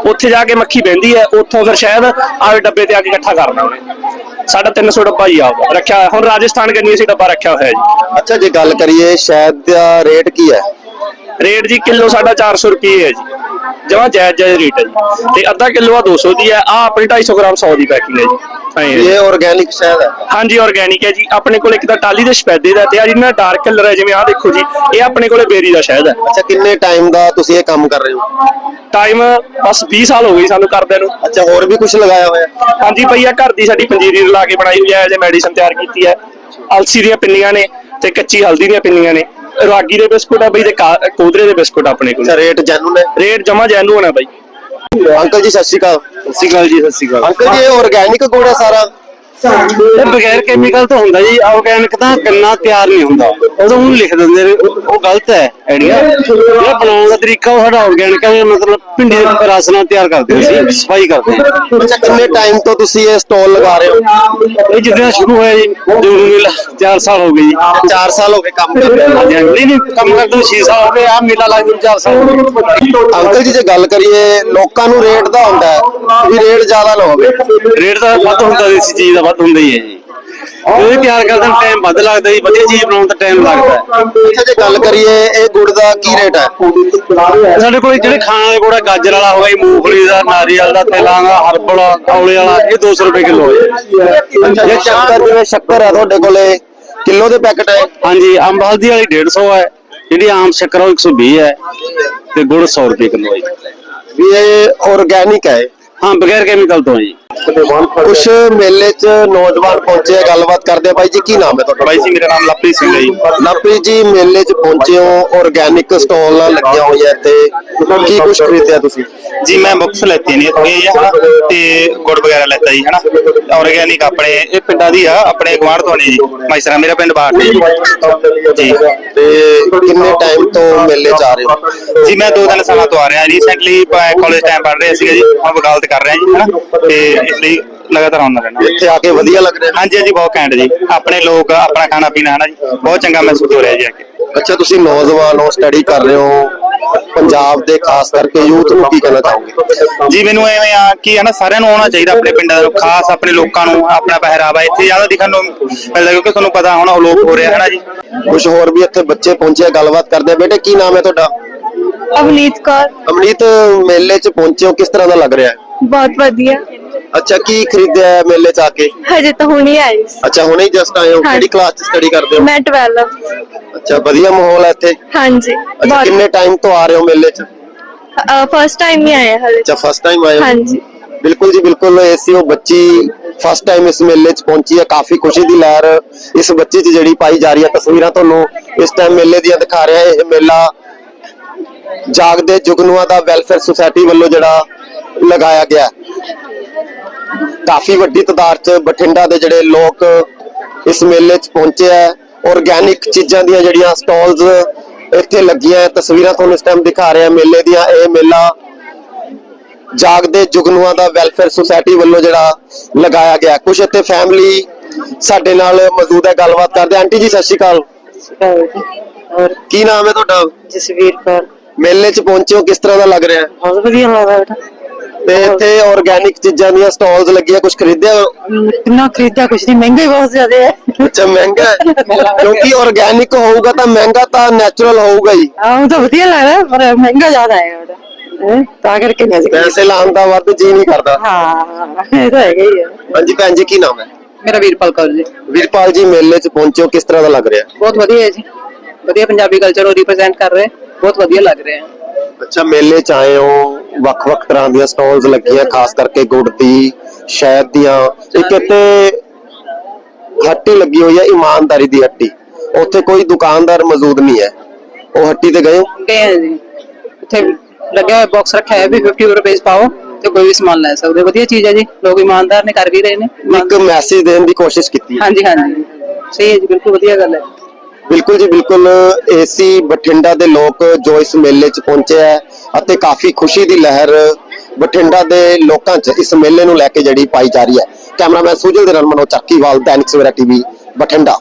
ਉੱਥੇ ਜਾ ਕੇ ਮੱਖੀ ਬਹਿੰਦੀ ਹੈ ਉੱਥੋਂ ਫਿਰ ਸ਼ਾਇਦ ਆਵੇ ਡੱਬੇ ਤੇ ਆ ਕੇ ਇਕੱਠਾ ਕਰਨਾ ਉਹਨੇ। ਸਾਡਾ 300 ਡੱਬਾ ਹੀ ਆ ਰੱਖਿਆ ਹੋਇਆ। ਹੁਣ ਰਾਜਸਥਾਨ ਗੰਨੀ ਅਸੀਂ ਡੱਬਾ ਰੱਖਿਆ ਹੋਇਆ ਜੀ? ਅੱਛਾ ਜੇ ਗੱਲ ਕਰੀਏ ਸ਼ਹਿਦ ਦਾ ਰੇਟ ਕੀ ਹੈ? ਰੇਟ ਜੀ ਕਿਲੋ ਸਾਡਾ 400 ਰੁਪਏ ਹੈ ਜੀ। ਜਮਾ ਜਾਇਜ਼ ਜਾਇਜ਼ ਰੇਟ ਹੈ ਜੀ। ਤੇ ਅੱਧਾ ਕਿਲੋ ਆ 200 ਦੀ ਹੈ। ਆ ਆਪਣੀ 250 ਗ੍ਰਾਮ 100 ਦੀ ਪੈਕਿੰਗ ਹੈ ਜੀ। ਇਹ ਆਰਗੈਨਿਕ ਸ਼ਹਿਦ ਹੈ। ਹਾਂਜੀ ਆਰਗੈਨਿਕ ਹੈ ਜੀ। ਆਪਣੇ ਕੋਲ ਇੱਕ ਤਾਂ ਟਾਲੀ ਦੇ ਸਪੈਦੇ ਦਾ ਤੇ ਆ ਜਿਹਨਾਂ ਡਾਰਕ ਕਲਰ ਹੈ ਜਿਵੇਂ ਆਹ ਦੇਖੋ ਜੀ ਇਹ ਆਪਣੇ ਕੋਲੇ ਬੇਰੀ ਦਾ ਸ਼ਹਿਦ ਹੈ। ਅੱਛਾ ਕਿੰਨੇ ਟਾਈਮ ਦਾ ਤੁਸੀਂ ਇਹ ਕੰਮ ਕਰ ਰਹੇ ਹੋ? ਟਾਈਮ ਬਸ 20 ਸਾਲ ਹੋ ਗਏ ਸਾਨੂੰ ਕਰਦਿਆਂ ਨੂੰ। ਅੱਛਾ ਹੋਰ ਵੀ ਕੁਝ ਲਗਾਇਆ ਹੋਇਆ? ਹੈ? ਹਾਂਜੀ ਭਈ ਆ ਘਰ ਦੀ ਸਾਡੀ ਪੰਜੀਰੀ ਰਲਾ ਕੇ ਬਣਾਈ ਹੋਈ ਹੈ ਜੇ ਮੈਡੀਸਨ ਤਿਆਰ ਕੀਤੀ ਹੈ। ਅਲਸੀ ਦੀਆਂ ਪਿੰਨੀਆਂ ਨੇ ਤੇ ਕੱਚੀ ਹਲਦੀ ਦੀਆਂ ਪਿੰਨੀਆਂ ਨੇ। ਰਾਗੀ ਦੇ ਬਿਸਕੁਟ ਆ ਬਈ ਤੇ ਕਾ- ਕੋਦਰੇ ਦੇ ਬਿਸਕੁਟ ਆਪਣੇ ਕੋਲ। ਰੇਟ ਜੈਨੂਨ ਹੈ? ਰੇਟ ਜਮਾ ਜੈਨੂ ਹੋਣਾ ਬਾਈ। ਅੰਕਲ ਜੀ ਸਤਿ ਸ਼੍ਰੀ ਅਕਾਲ। ਸਤਿ ਸ਼੍ਰੀ ਅਕਾਲ ਜੀ ਸਤਿ ਸ਼੍ਰੀ ਅਕਾਲ। ਅੰਕਲ ਜੀ ਇਹ ਆਰਗੈਨਿਕ ਗੁੜ ਹੈ ਸਾਰਾ? ਇਹ ਬਗੈਰ ਕੈਮੀਕਲ ਤੋਂ ਹੁੰਦਾ ਜੀ ਆਰਗੈਨਿਕ ਤਾਂ ਗੰਨਾ ਤਿਆਰ ਨਹੀਂ ਹੁੰਦਾ। ਉਦੋਂ ਉਹਨੂੰ ਲਿਖ ਦਿੰਦੇ ਨੇ ਉਹ ਉਹ ਗਲਤ ਹੈ ਆਈਡੀਆ ਜਿਹੜਾ ਬਣਾਉਣ ਦਾ ਤਰੀਕਾ ਉਹ ਸਾਡਾ ਆਰਗੈਨਿਕ ਹੈ ਮਤਲਬ ਭਿੰਡੀ ਦੇ ਰਸ ਨਾਲ ਤਿਆਰ ਕਰਦੇ ਅਸੀਂ ਸਫ਼ਾਈ ਕਰਦੇ ਅੱਛਾ ਕਿੰਨੇ ਟਾਈਮ ਤੋਂ ਤੁਸੀਂ ਇਹ ਸਟਾਲ ਲਗਾ ਰਹੇ ਹੋ? ਇਹ ਜਿੱਦਾਂ ਸ਼ੁਰੂ ਹੋਇਆ ਜੀ ਜੂਨ ਮੇਲਾ 4 ਸਾਲ ਹੋ ਗਏ ਜੀ। 4 ਸਾਲ ਹੋ ਗਏ ਕੰਮ ਕਰਦੇ। ਨਹੀਂ ਨਹੀਂ ਕੰਮ ਕਰਦੇ ਨੂੰ 6 ਸਾਲ ਹੋ ਗਏ ਆ ਮੇਲਾ ਲੱਗਦੇ ਨੂੰ 4 ਸਾਲ ਅੰਕਲ ਜੀ ਜੇ ਗੱਲ ਕਰੀਏ ਲੋਕਾਂ ਨੂੰ ਰੇਟ ਦਾ ਹੁੰਦਾ ਵੀ ਰੇਟ ਜ਼ਿਆਦਾ ਨਾ ਹੋਵੇ ਰੇਟ ਤਾਂ ਵੱਧ ਹੁੰਦਾ ਇਸ ਚੀਜ਼ ਦਾ ਵੱਧ ਹੁੰਦਾ ਹੀ ਹੈ ਜੀ ਉਹ ਤਿਆਰ ਕਰਦੇ ਨੂੰ ਟਾਈਮ ਵੱਧ ਲੱਗਦਾ ਜੀ ਵਧੀਆ ਚੀਜ਼ ਬਣਾਉਣ ਦਾ ਟਾਈਮ ਲੱਗਦਾ ਅੱਛਾ ਜੇ ਗੱਲ ਕਰੀਏ ਇਹ ਗੁੜ ਦਾ ਕੀ ਰੇਟ ਹੈ? ਸਾਡੇ ਕੋਲ ਜਿਹੜੇ ਖਾਣ ਵਾਲੇ ਕੋਲ ਗਾਜਰ ਵਾਲਾ ਹੋਇਆ ਮੂੰਗਫਲੀ ਦਾ ਨਾਰੀਅਲ ਦਾ ਤਿਲਾਂ ਦਾ ਹਰਬਲ ਔਲੇ ਵਾਲਾ ਇਹ 200 ਰੁਪਏ ਕਿਲੋ ਹੈ। ਜੇ ਸ਼ੱਕਰ ਜਿਵੇਂ ਸ਼ੱਕਰ ਹੈ ਤੁਹਾਡੇ ਕੋਲੇ ਕਿਲੋ ਦੇ ਪੈਕਟ ਹੈ? ਹਾਂਜੀ ਅੰਬ ਹਲਦੀ ਵਾਲੀ 150 ਹੈ ਜਿਹੜੀ ਆਮ ਸ਼ੱਕਰ ਉਹ 120 ਹੈ ਤੇ ਗੁੜ 100 ਰੁਪਏ ਕਿਲੋ ਹੈ ਜੀ। ਵੀ ਇਹ ਆਰਗੈਨਿਕ ਹੈ ਹਾਂ ਬਗੈਰ ਕੈਮੀਕਲ ਤੋਂ ਹੈ ਜੀ। ਕੁਛ ਮੇਲੇ 'ਚ ਨੌਜਵਾਨ ਪਹੁੰਚੇ ਆ ਗੱਲਬਾਤ ਕਰਦੇ ਆ। ਬਾਈ ਜੀ ਕੀ ਨਾਮ ਹੈ ਤੁਹਾਡਾ? ਬਾਈ ਜੀ ਮੇਰਾ ਨਾਮ ਲਵਪ੍ਰੀਤ ਸਿੰਘ ਹੈ ਜੀ। ਲਵਪ੍ਰੀਤ ਜੀ ਮੇਲੇ 'ਚ ਪਹੁੰਚੇ ਹੋ ਆਰਗੈਨਿਕ ਸਟਾਲਾਂ ਲੱਗੀਆਂ ਹੋਈਆਂ ਇੱਥੇ। ਕੀ ਕੁਛ ਖਰੀਦਿਆ ਤੁਸੀਂ? ਜੀ ਮੈਂ ਬੁੱਕਸ ਲੈਤੀਆਂ ਨੇ ਥੋੜੀਆਂ ਜਿਹੀਆਂ ਹਨਾ ਤੇ ਗੁੜ ਵਗੈਰਾ ਲੈਤਾ ਜੀ ਹਨਾ। ਆਰਗੈਨਿਕ ਆਪਣੇ ਇਹ ਪਿੰਡਾਂ ਦੀ ਆ ਆਪਣੇ ਗਵਾਂਢ ਤੋਂ ਨੇ ਜੀ ਮਾਈਸਰਾ ਮੇਰਾ ਪਿੰਡ ਬਾੜ ਨੇ ਜੀ। ਤੇ ਕਿੰਨੇ ਟਾਈਮ ਤੋਂ ਮੇਲੇ 'ਚ ਆ ਰਹੇ ਹੋ? ਜੀ ਮੈਂ ਦੋ ਤਿੰਨ ਸਾਲਾਂ ਤੋਂ ਆ ਰਿਹਾ ਰੀਸੈਂਟਲੀ ਕਾਲਜ ਟਾਈਮ ਪੜ੍ਹ ਰਿਹਾ ਸੀਗਾ ਜੀ ਹੁਣ ਵਕਾਲਤ ਕਰ ਰਿਹਾ ਜੀ ਹਨਾ। ਤੇ ਇਸ ਲਈ ਲਗਾਤਾਰ ਆਉਂਦਾ ਰਹਿਣਾ। ਇੱਥੇ ਆ ਕੇ ਵਧੀਆ ਲੱਗ ਰਿਹਾ। ਹਾਂਜੀ ਹਾਂਜੀ ਬਹੁਤ ਘੈਂਟ ਜੀ। ਆਪਣੇ ਲੋਕ ਆਪਣਾ ਖਾਣਾ ਪੀਣਾ ਹਨਾ ਜੀ। ਬਹੁਤ ਚੰਗਾ ਮਹਿਸੂਸ ਹੋ ਰਿਹਾ ਜੀ ਆ ਕੇ। ਅੱਛਾ ਤੁਸੀਂ ਨੌਜਵਾਨ ਹੋ ਸਟੱਡੀ ਕਰ ਰਹੇ ਹੋ। ਪੰਜਾਬ ਦੇ ਖਾਸ ਕਰਕੇ ਯੂਥ ਨੂੰ ਕੀ ਕਹਿਣਾ ਚਾਹੋਗੇ? ਜੀ ਮੈਨੂੰ ਐਵੇਂ ਆ ਕਿ ਹਨਾ ਸਾਰਿਆਂ ਨੂੰ ਆਉਣਾ ਚਾਹੀਦਾ ਆਪਣੇ ਪਿੰਡਾਂ ਨੂੰ ਖਾਸ ਆਪਣੇ ਲੋਕਾਂ ਨੂੰ ਆਪਣਾ ਪਹਿਰਾਵਾ। ਇੱਥੇ ਜ਼ਿਆਦਾ ਦਿਖਣ ਨੂੰ ਮਿਲਦਾ ਕਿਉਂਕਿ ਤੁਹਾਨੂੰ ਪਤਾ ਹੁਣ ਉਹ ਲੋਕ ਹੋ ਰਿਹਾ ਹੈ ਨਾ ਜੀ। ਕੁਝ ਹੋਰ ਵੀ ਇੱਥੇ ਬੱਚੇ ਪਹੁੰਚੇ ਆ ਗੱਲਬਾਤ ਕਰਦੇ ਆ। ਬੇਟੇ ਕੀ ਨਾਮ ਹੈ ਤੁਹਾਡਾ? ਅਵਨੀਤ ਕੌਰ। ਅਮਨੀਤ ਮੇਲੇ 'ਚ ਪਹੁੰਚੇ ਹੋ ਕਿਸ ਤਰ੍ਹਾਂ ਦਾ ਲੱਗ ਰਿਹਾ ਹੈ? ਬਹੁਤ ਵਧੀਆ। ਅੱਛਾ ਕੀ ਖਰੀਦਿਆ ਹੈ ਮੇਲੇ 'ਚ ਆ ਕੇ? ਹਜੇ ਤਾਂ ਹੁਣੀ ਆਈ ਅੱਛਾ ਹੁਣੇ ਹੀ ਜਸਟ ਆਏ ਹੋ। ਕਿਹੜੀ ਕਲਾਸ 'ਚ ਸਟੱਡੀ ਕਰਦੇ ਹੋ? ਮੈਂ 12 ਅੱਛਾ ਵਧੀਆ ਮਾਹੌਲ ਹੈ ਇੱਥੇ? ਹਾਂਜੀ ਅੱਛਾ ਕਿੰਨੇ ਟਾਈਮ ਤੋਂ ਆ ਰਹੇ ਹੋ ਮੇਲੇ 'ਚ? ਫਸਟ ਟਾਈਮ ਹੀ ਆਏ ਹਲੇ। ਅੱਛਾ ਫਸਟ ਟਾਈਮ ਆਏ ਹੋ? ਹਾਂਜੀ। ਬਿਲਕੁਲ ਜੀ ਬਿਲਕੁਲ ਐਸੀ ਉਹ ਬੱਚੀ ਫਸਟ ਟਾਈਮ ਇਸ ਮੇਲੇ 'ਚ ਪਹੁੰਚੀ ਹੈ ਕਾਫੀ ਖੁਸ਼ੀ ਦੀ ਲਹਿਰ ਇਸ ਬੱਚੀ 'ਚ ਜਿਹੜੀ ਪਾਈ ਜਾ ਰਹੀ ਹੈ ਤਸਵੀਰਾਂ ਤੁਹਾਨੂੰ ਇਸ ਟਾਈਮ ਮੇਲੇ ਦੀਆਂ ਦਿਖਾ ਰਿਹਾ ਹੈ। ਇਹ ਮੇਲਾ ਜਾਗਦੇ ਜੁਗਨੂਆਂ ਦਾ ਵੈਲਫੇਅਰ ਸੁਸਾਇਟੀ ਵੱਲੋਂ ਜਿਹੜਾ ਲਗਾਇਆ ਗਿਆ ਹੈ। ਕਾਫੀ ਵੱਡੀ ਤਾਦਾਦ 'ਚ ਬਠਿੰਡਾ ਦੇ ਜਿਹੜੇ ਲੋਕ ਇਸ ਮੇਲੇ 'ਚ ਪਹੁੰਚੇ ਹੈ ਆਰਗੈਨਿਕ ਚੀਜ਼ਾਂ ਦੀਆਂ ਜਿਹੜੀਆਂ ਸਟਾਲਸ ਇੱਥੇ ਲੱਗੀਆਂ। ਤਸਵੀਰਾਂ ਤੁਹਾਨੂੰ ਇਸ ਟਾਈਮ ਦਿਖਾ ਰਿਹਾ। ਮੇਲੇ ਦੀਆਂ ਇਹ ਮੇਲਾ ਜਾਗਦੇ ਜੁਗਨੂਆਂ ਦਾ ਵੈਲਫੇਅਰ ਸੁਸਾਇਟੀ ਵੱਲੋਂ ਜਿਹੜਾ ਲਗਾਇਆ ਗਿਆ। ਕੁਝ ਇੱਥੇ ਫੈਮਿਲੀ ਸਾਡੇ ਨਾਲ ਮੌਜੂਦ ਹੈ ਗੱਲਬਾਤ ਕਰਦੇ। ਆਂਟੀ ਜੀ ਸਤਿ ਸ਼੍ਰੀ ਅਕਾਲ। ਹੋਰ? ਕੀ ਨਾਮ ਹੈ ਤੁਹਾਡਾ? ਜਸਵੀਰ ਕੌਰ। ਮੇਲੇ 'ਚ ਪਹੁੰਚੇ ਹੋ ਕਿਸ ਤਰ੍ਹਾਂ ਦਾ ਲੱਗ ਰਿਹਾ? ਬਹੁਤ ਵਧੀਆ ਲੱਗਦਾ ਬੇਟਾ। ਤੇ ਇੱਥੇ ਆਰਗੈਨਿਕ ਚੀਜ਼ਾਂ ਦੀਆਂ ਸਟਾਲਸ ਲੱਗੀਆਂ ਕੁਝ ਖਰੀਦਿਆ ਕਿੰਨਾ ਖਰੀਦਿਆ ਕੁਛ ਨਹੀਂ ਮਹਿੰਗਾ ਹੀ ਬਹੁਤ ਜ਼ਿਆਦਾ ਹੈ ਅੱਛਾ ਮਹਿੰਗਾ ਹੈ ਕਿਉਂਕਿ ਆਰਗੈਨਿਕ ਹੋਊਗਾ ਤਾਂ ਮਹਿੰਗਾ ਤਾਂ ਨੈਚੁਰਲ ਹੋਊਗਾ ਹੀ ਆਹ ਤਾਂ ਵਧੀਆ ਲੱਗਦਾ ਪਰ ਮਹਿੰਗਾ ਜ਼ਿਆਦਾ ਹੈ ਬੇਟਾ ਹੈਂ, ਤਾਂ ਕਰਕੇ ਨਹੀਂ ਅਸੀਂ ਪੈਸੇ ਲਾਉਣ ਦਾ ਵੱਧ ਜੀ ਨਹੀਂ ਕਰਦਾ ਹਾਂ ਇਹ ਤਾਂ ਹੈਗਾ ਹੀ ਹੈ ਹਾਂਜੀ ਭੈਣ ਜੀ ਕੀ ਨਾਮ ਹੈ ਮੇਰਾ ਵੀਰਪਾਲ ਕੌਰ ਜੀ ਵੀਰਪਾਲ ਜੀ ਮੇਲੇ 'ਚ ਪਹੁੰਚੇ ਹੋ ਕਿਸ ਤਰ੍ਹਾਂ ਦਾ ਲੱਗ ਰਿਹਾ ਹੈ ਬਹੁਤ ਵਧੀਆ ਹੈ ਜੀ ਵਧੀਆ ਪੰਜਾਬੀ ਕਲਚਰ ਨੂੰ ਰਿਪਰੈਜ਼ੈਂਟ ਕਰ ਰਹੇ ਬਹੁਤ ਵਧੀਆ ਲੱਗ ਰਿਹਾ ਹੈ ਅੱਛਾ ਮੇਲੇ 'ਚ ਆਏ ਹੋ ਵੱਖ-ਵੱਖ ਤਰ੍ਹਾਂ ਦੀਆਂ ਸਟਾਲਸ ਲੱਗੀਆਂ ਖਾਸ ਕਰਕੇ ਗੁੜ ਦੀ ਸ਼ਹਿਦ ਦੀਆਂ ਇੱਕ ਇੱਥੇ ਹੱਟੀ ਲੱਗੀ ਹੋਈ ਹੈ ਇਮਾਨਦਾਰੀ ਦੀ ਹੱਟੀ? ਉੱਥੇ ਕੋਈ ਦੁਕਾਨਦਾਰ ਮੌਜੂਦ ਨਹੀਂ ਹੈ। ਉਹ ਹੱਟੀ ਤੇ ਗਏ ਹੋ? ਗਏ ਹਾਂ ਜੀ। ਉੱਥੇ ਲੱਗਿਆ ਹੋਇਆ ਬਾਕਸ ਰੱਖਿਆ ਹੈ ਵੀ 50 ਰੁਪਏ ਪਾਓ ਤੇ ਕੋਈ ਵੀ ਸਮਾਨ ਲੈ ਸਕਦੇ ਹੋ। ਵਧੀਆ ਚੀਜ਼ ਹੈ ਜੀ। ਲੋਕ ਇਮਾਨਦਾਰ ਨੇ ਕਰ ਵੀ ਰਹੇ ਨੇ। ਇੱਕ ਮੈਸੇਜ ਦੇਣ ਦੀ ਕੋਸ਼ਿਸ਼ ਕੀਤੀ ਹੈ। ਹਾਂਜੀ ਹਾਂਜੀ। ਸਹੀ ਹੈ ਜੀ ਬਿਲਕੁਲ ਵਧੀਆ ਗੱਲ ਹੈ। ਬਿਲਕੁਲ ਜੀ, ਬਿਲਕੁਲ ਏਸੀ ਬਠਿੰਡਾ ਦੇ ਲੋਕ ਜੋ ਇਸ ਮੇਲੇ 'ਚ ਪਹੁੰਚੇ ਹੈ ਅਤੇ ਕਾਫੀ ਖੁਸ਼ੀ ਦੀ ਲਹਿਰ ਬਠਿੰਡਾ ਦੇ ਲੋਕਾਂ 'ਚ ਇਸ ਮੇਲੇ ਨੂੰ ਲੈ ਕੇ ਜਿਹੜੀ ਪਾਈ ਜਾ ਰਹੀ ਹੈ। ਕੈਮਰਾਮੈਨ ਸੁਜਲ ਦੇ ਨਾਲ ਮਨੋ ਚੱਕੀਵਾਲ, ਦੈਨਿਕ ਸਵੇਰਾ ਟੀਵੀ, ਬਠਿੰਡਾ।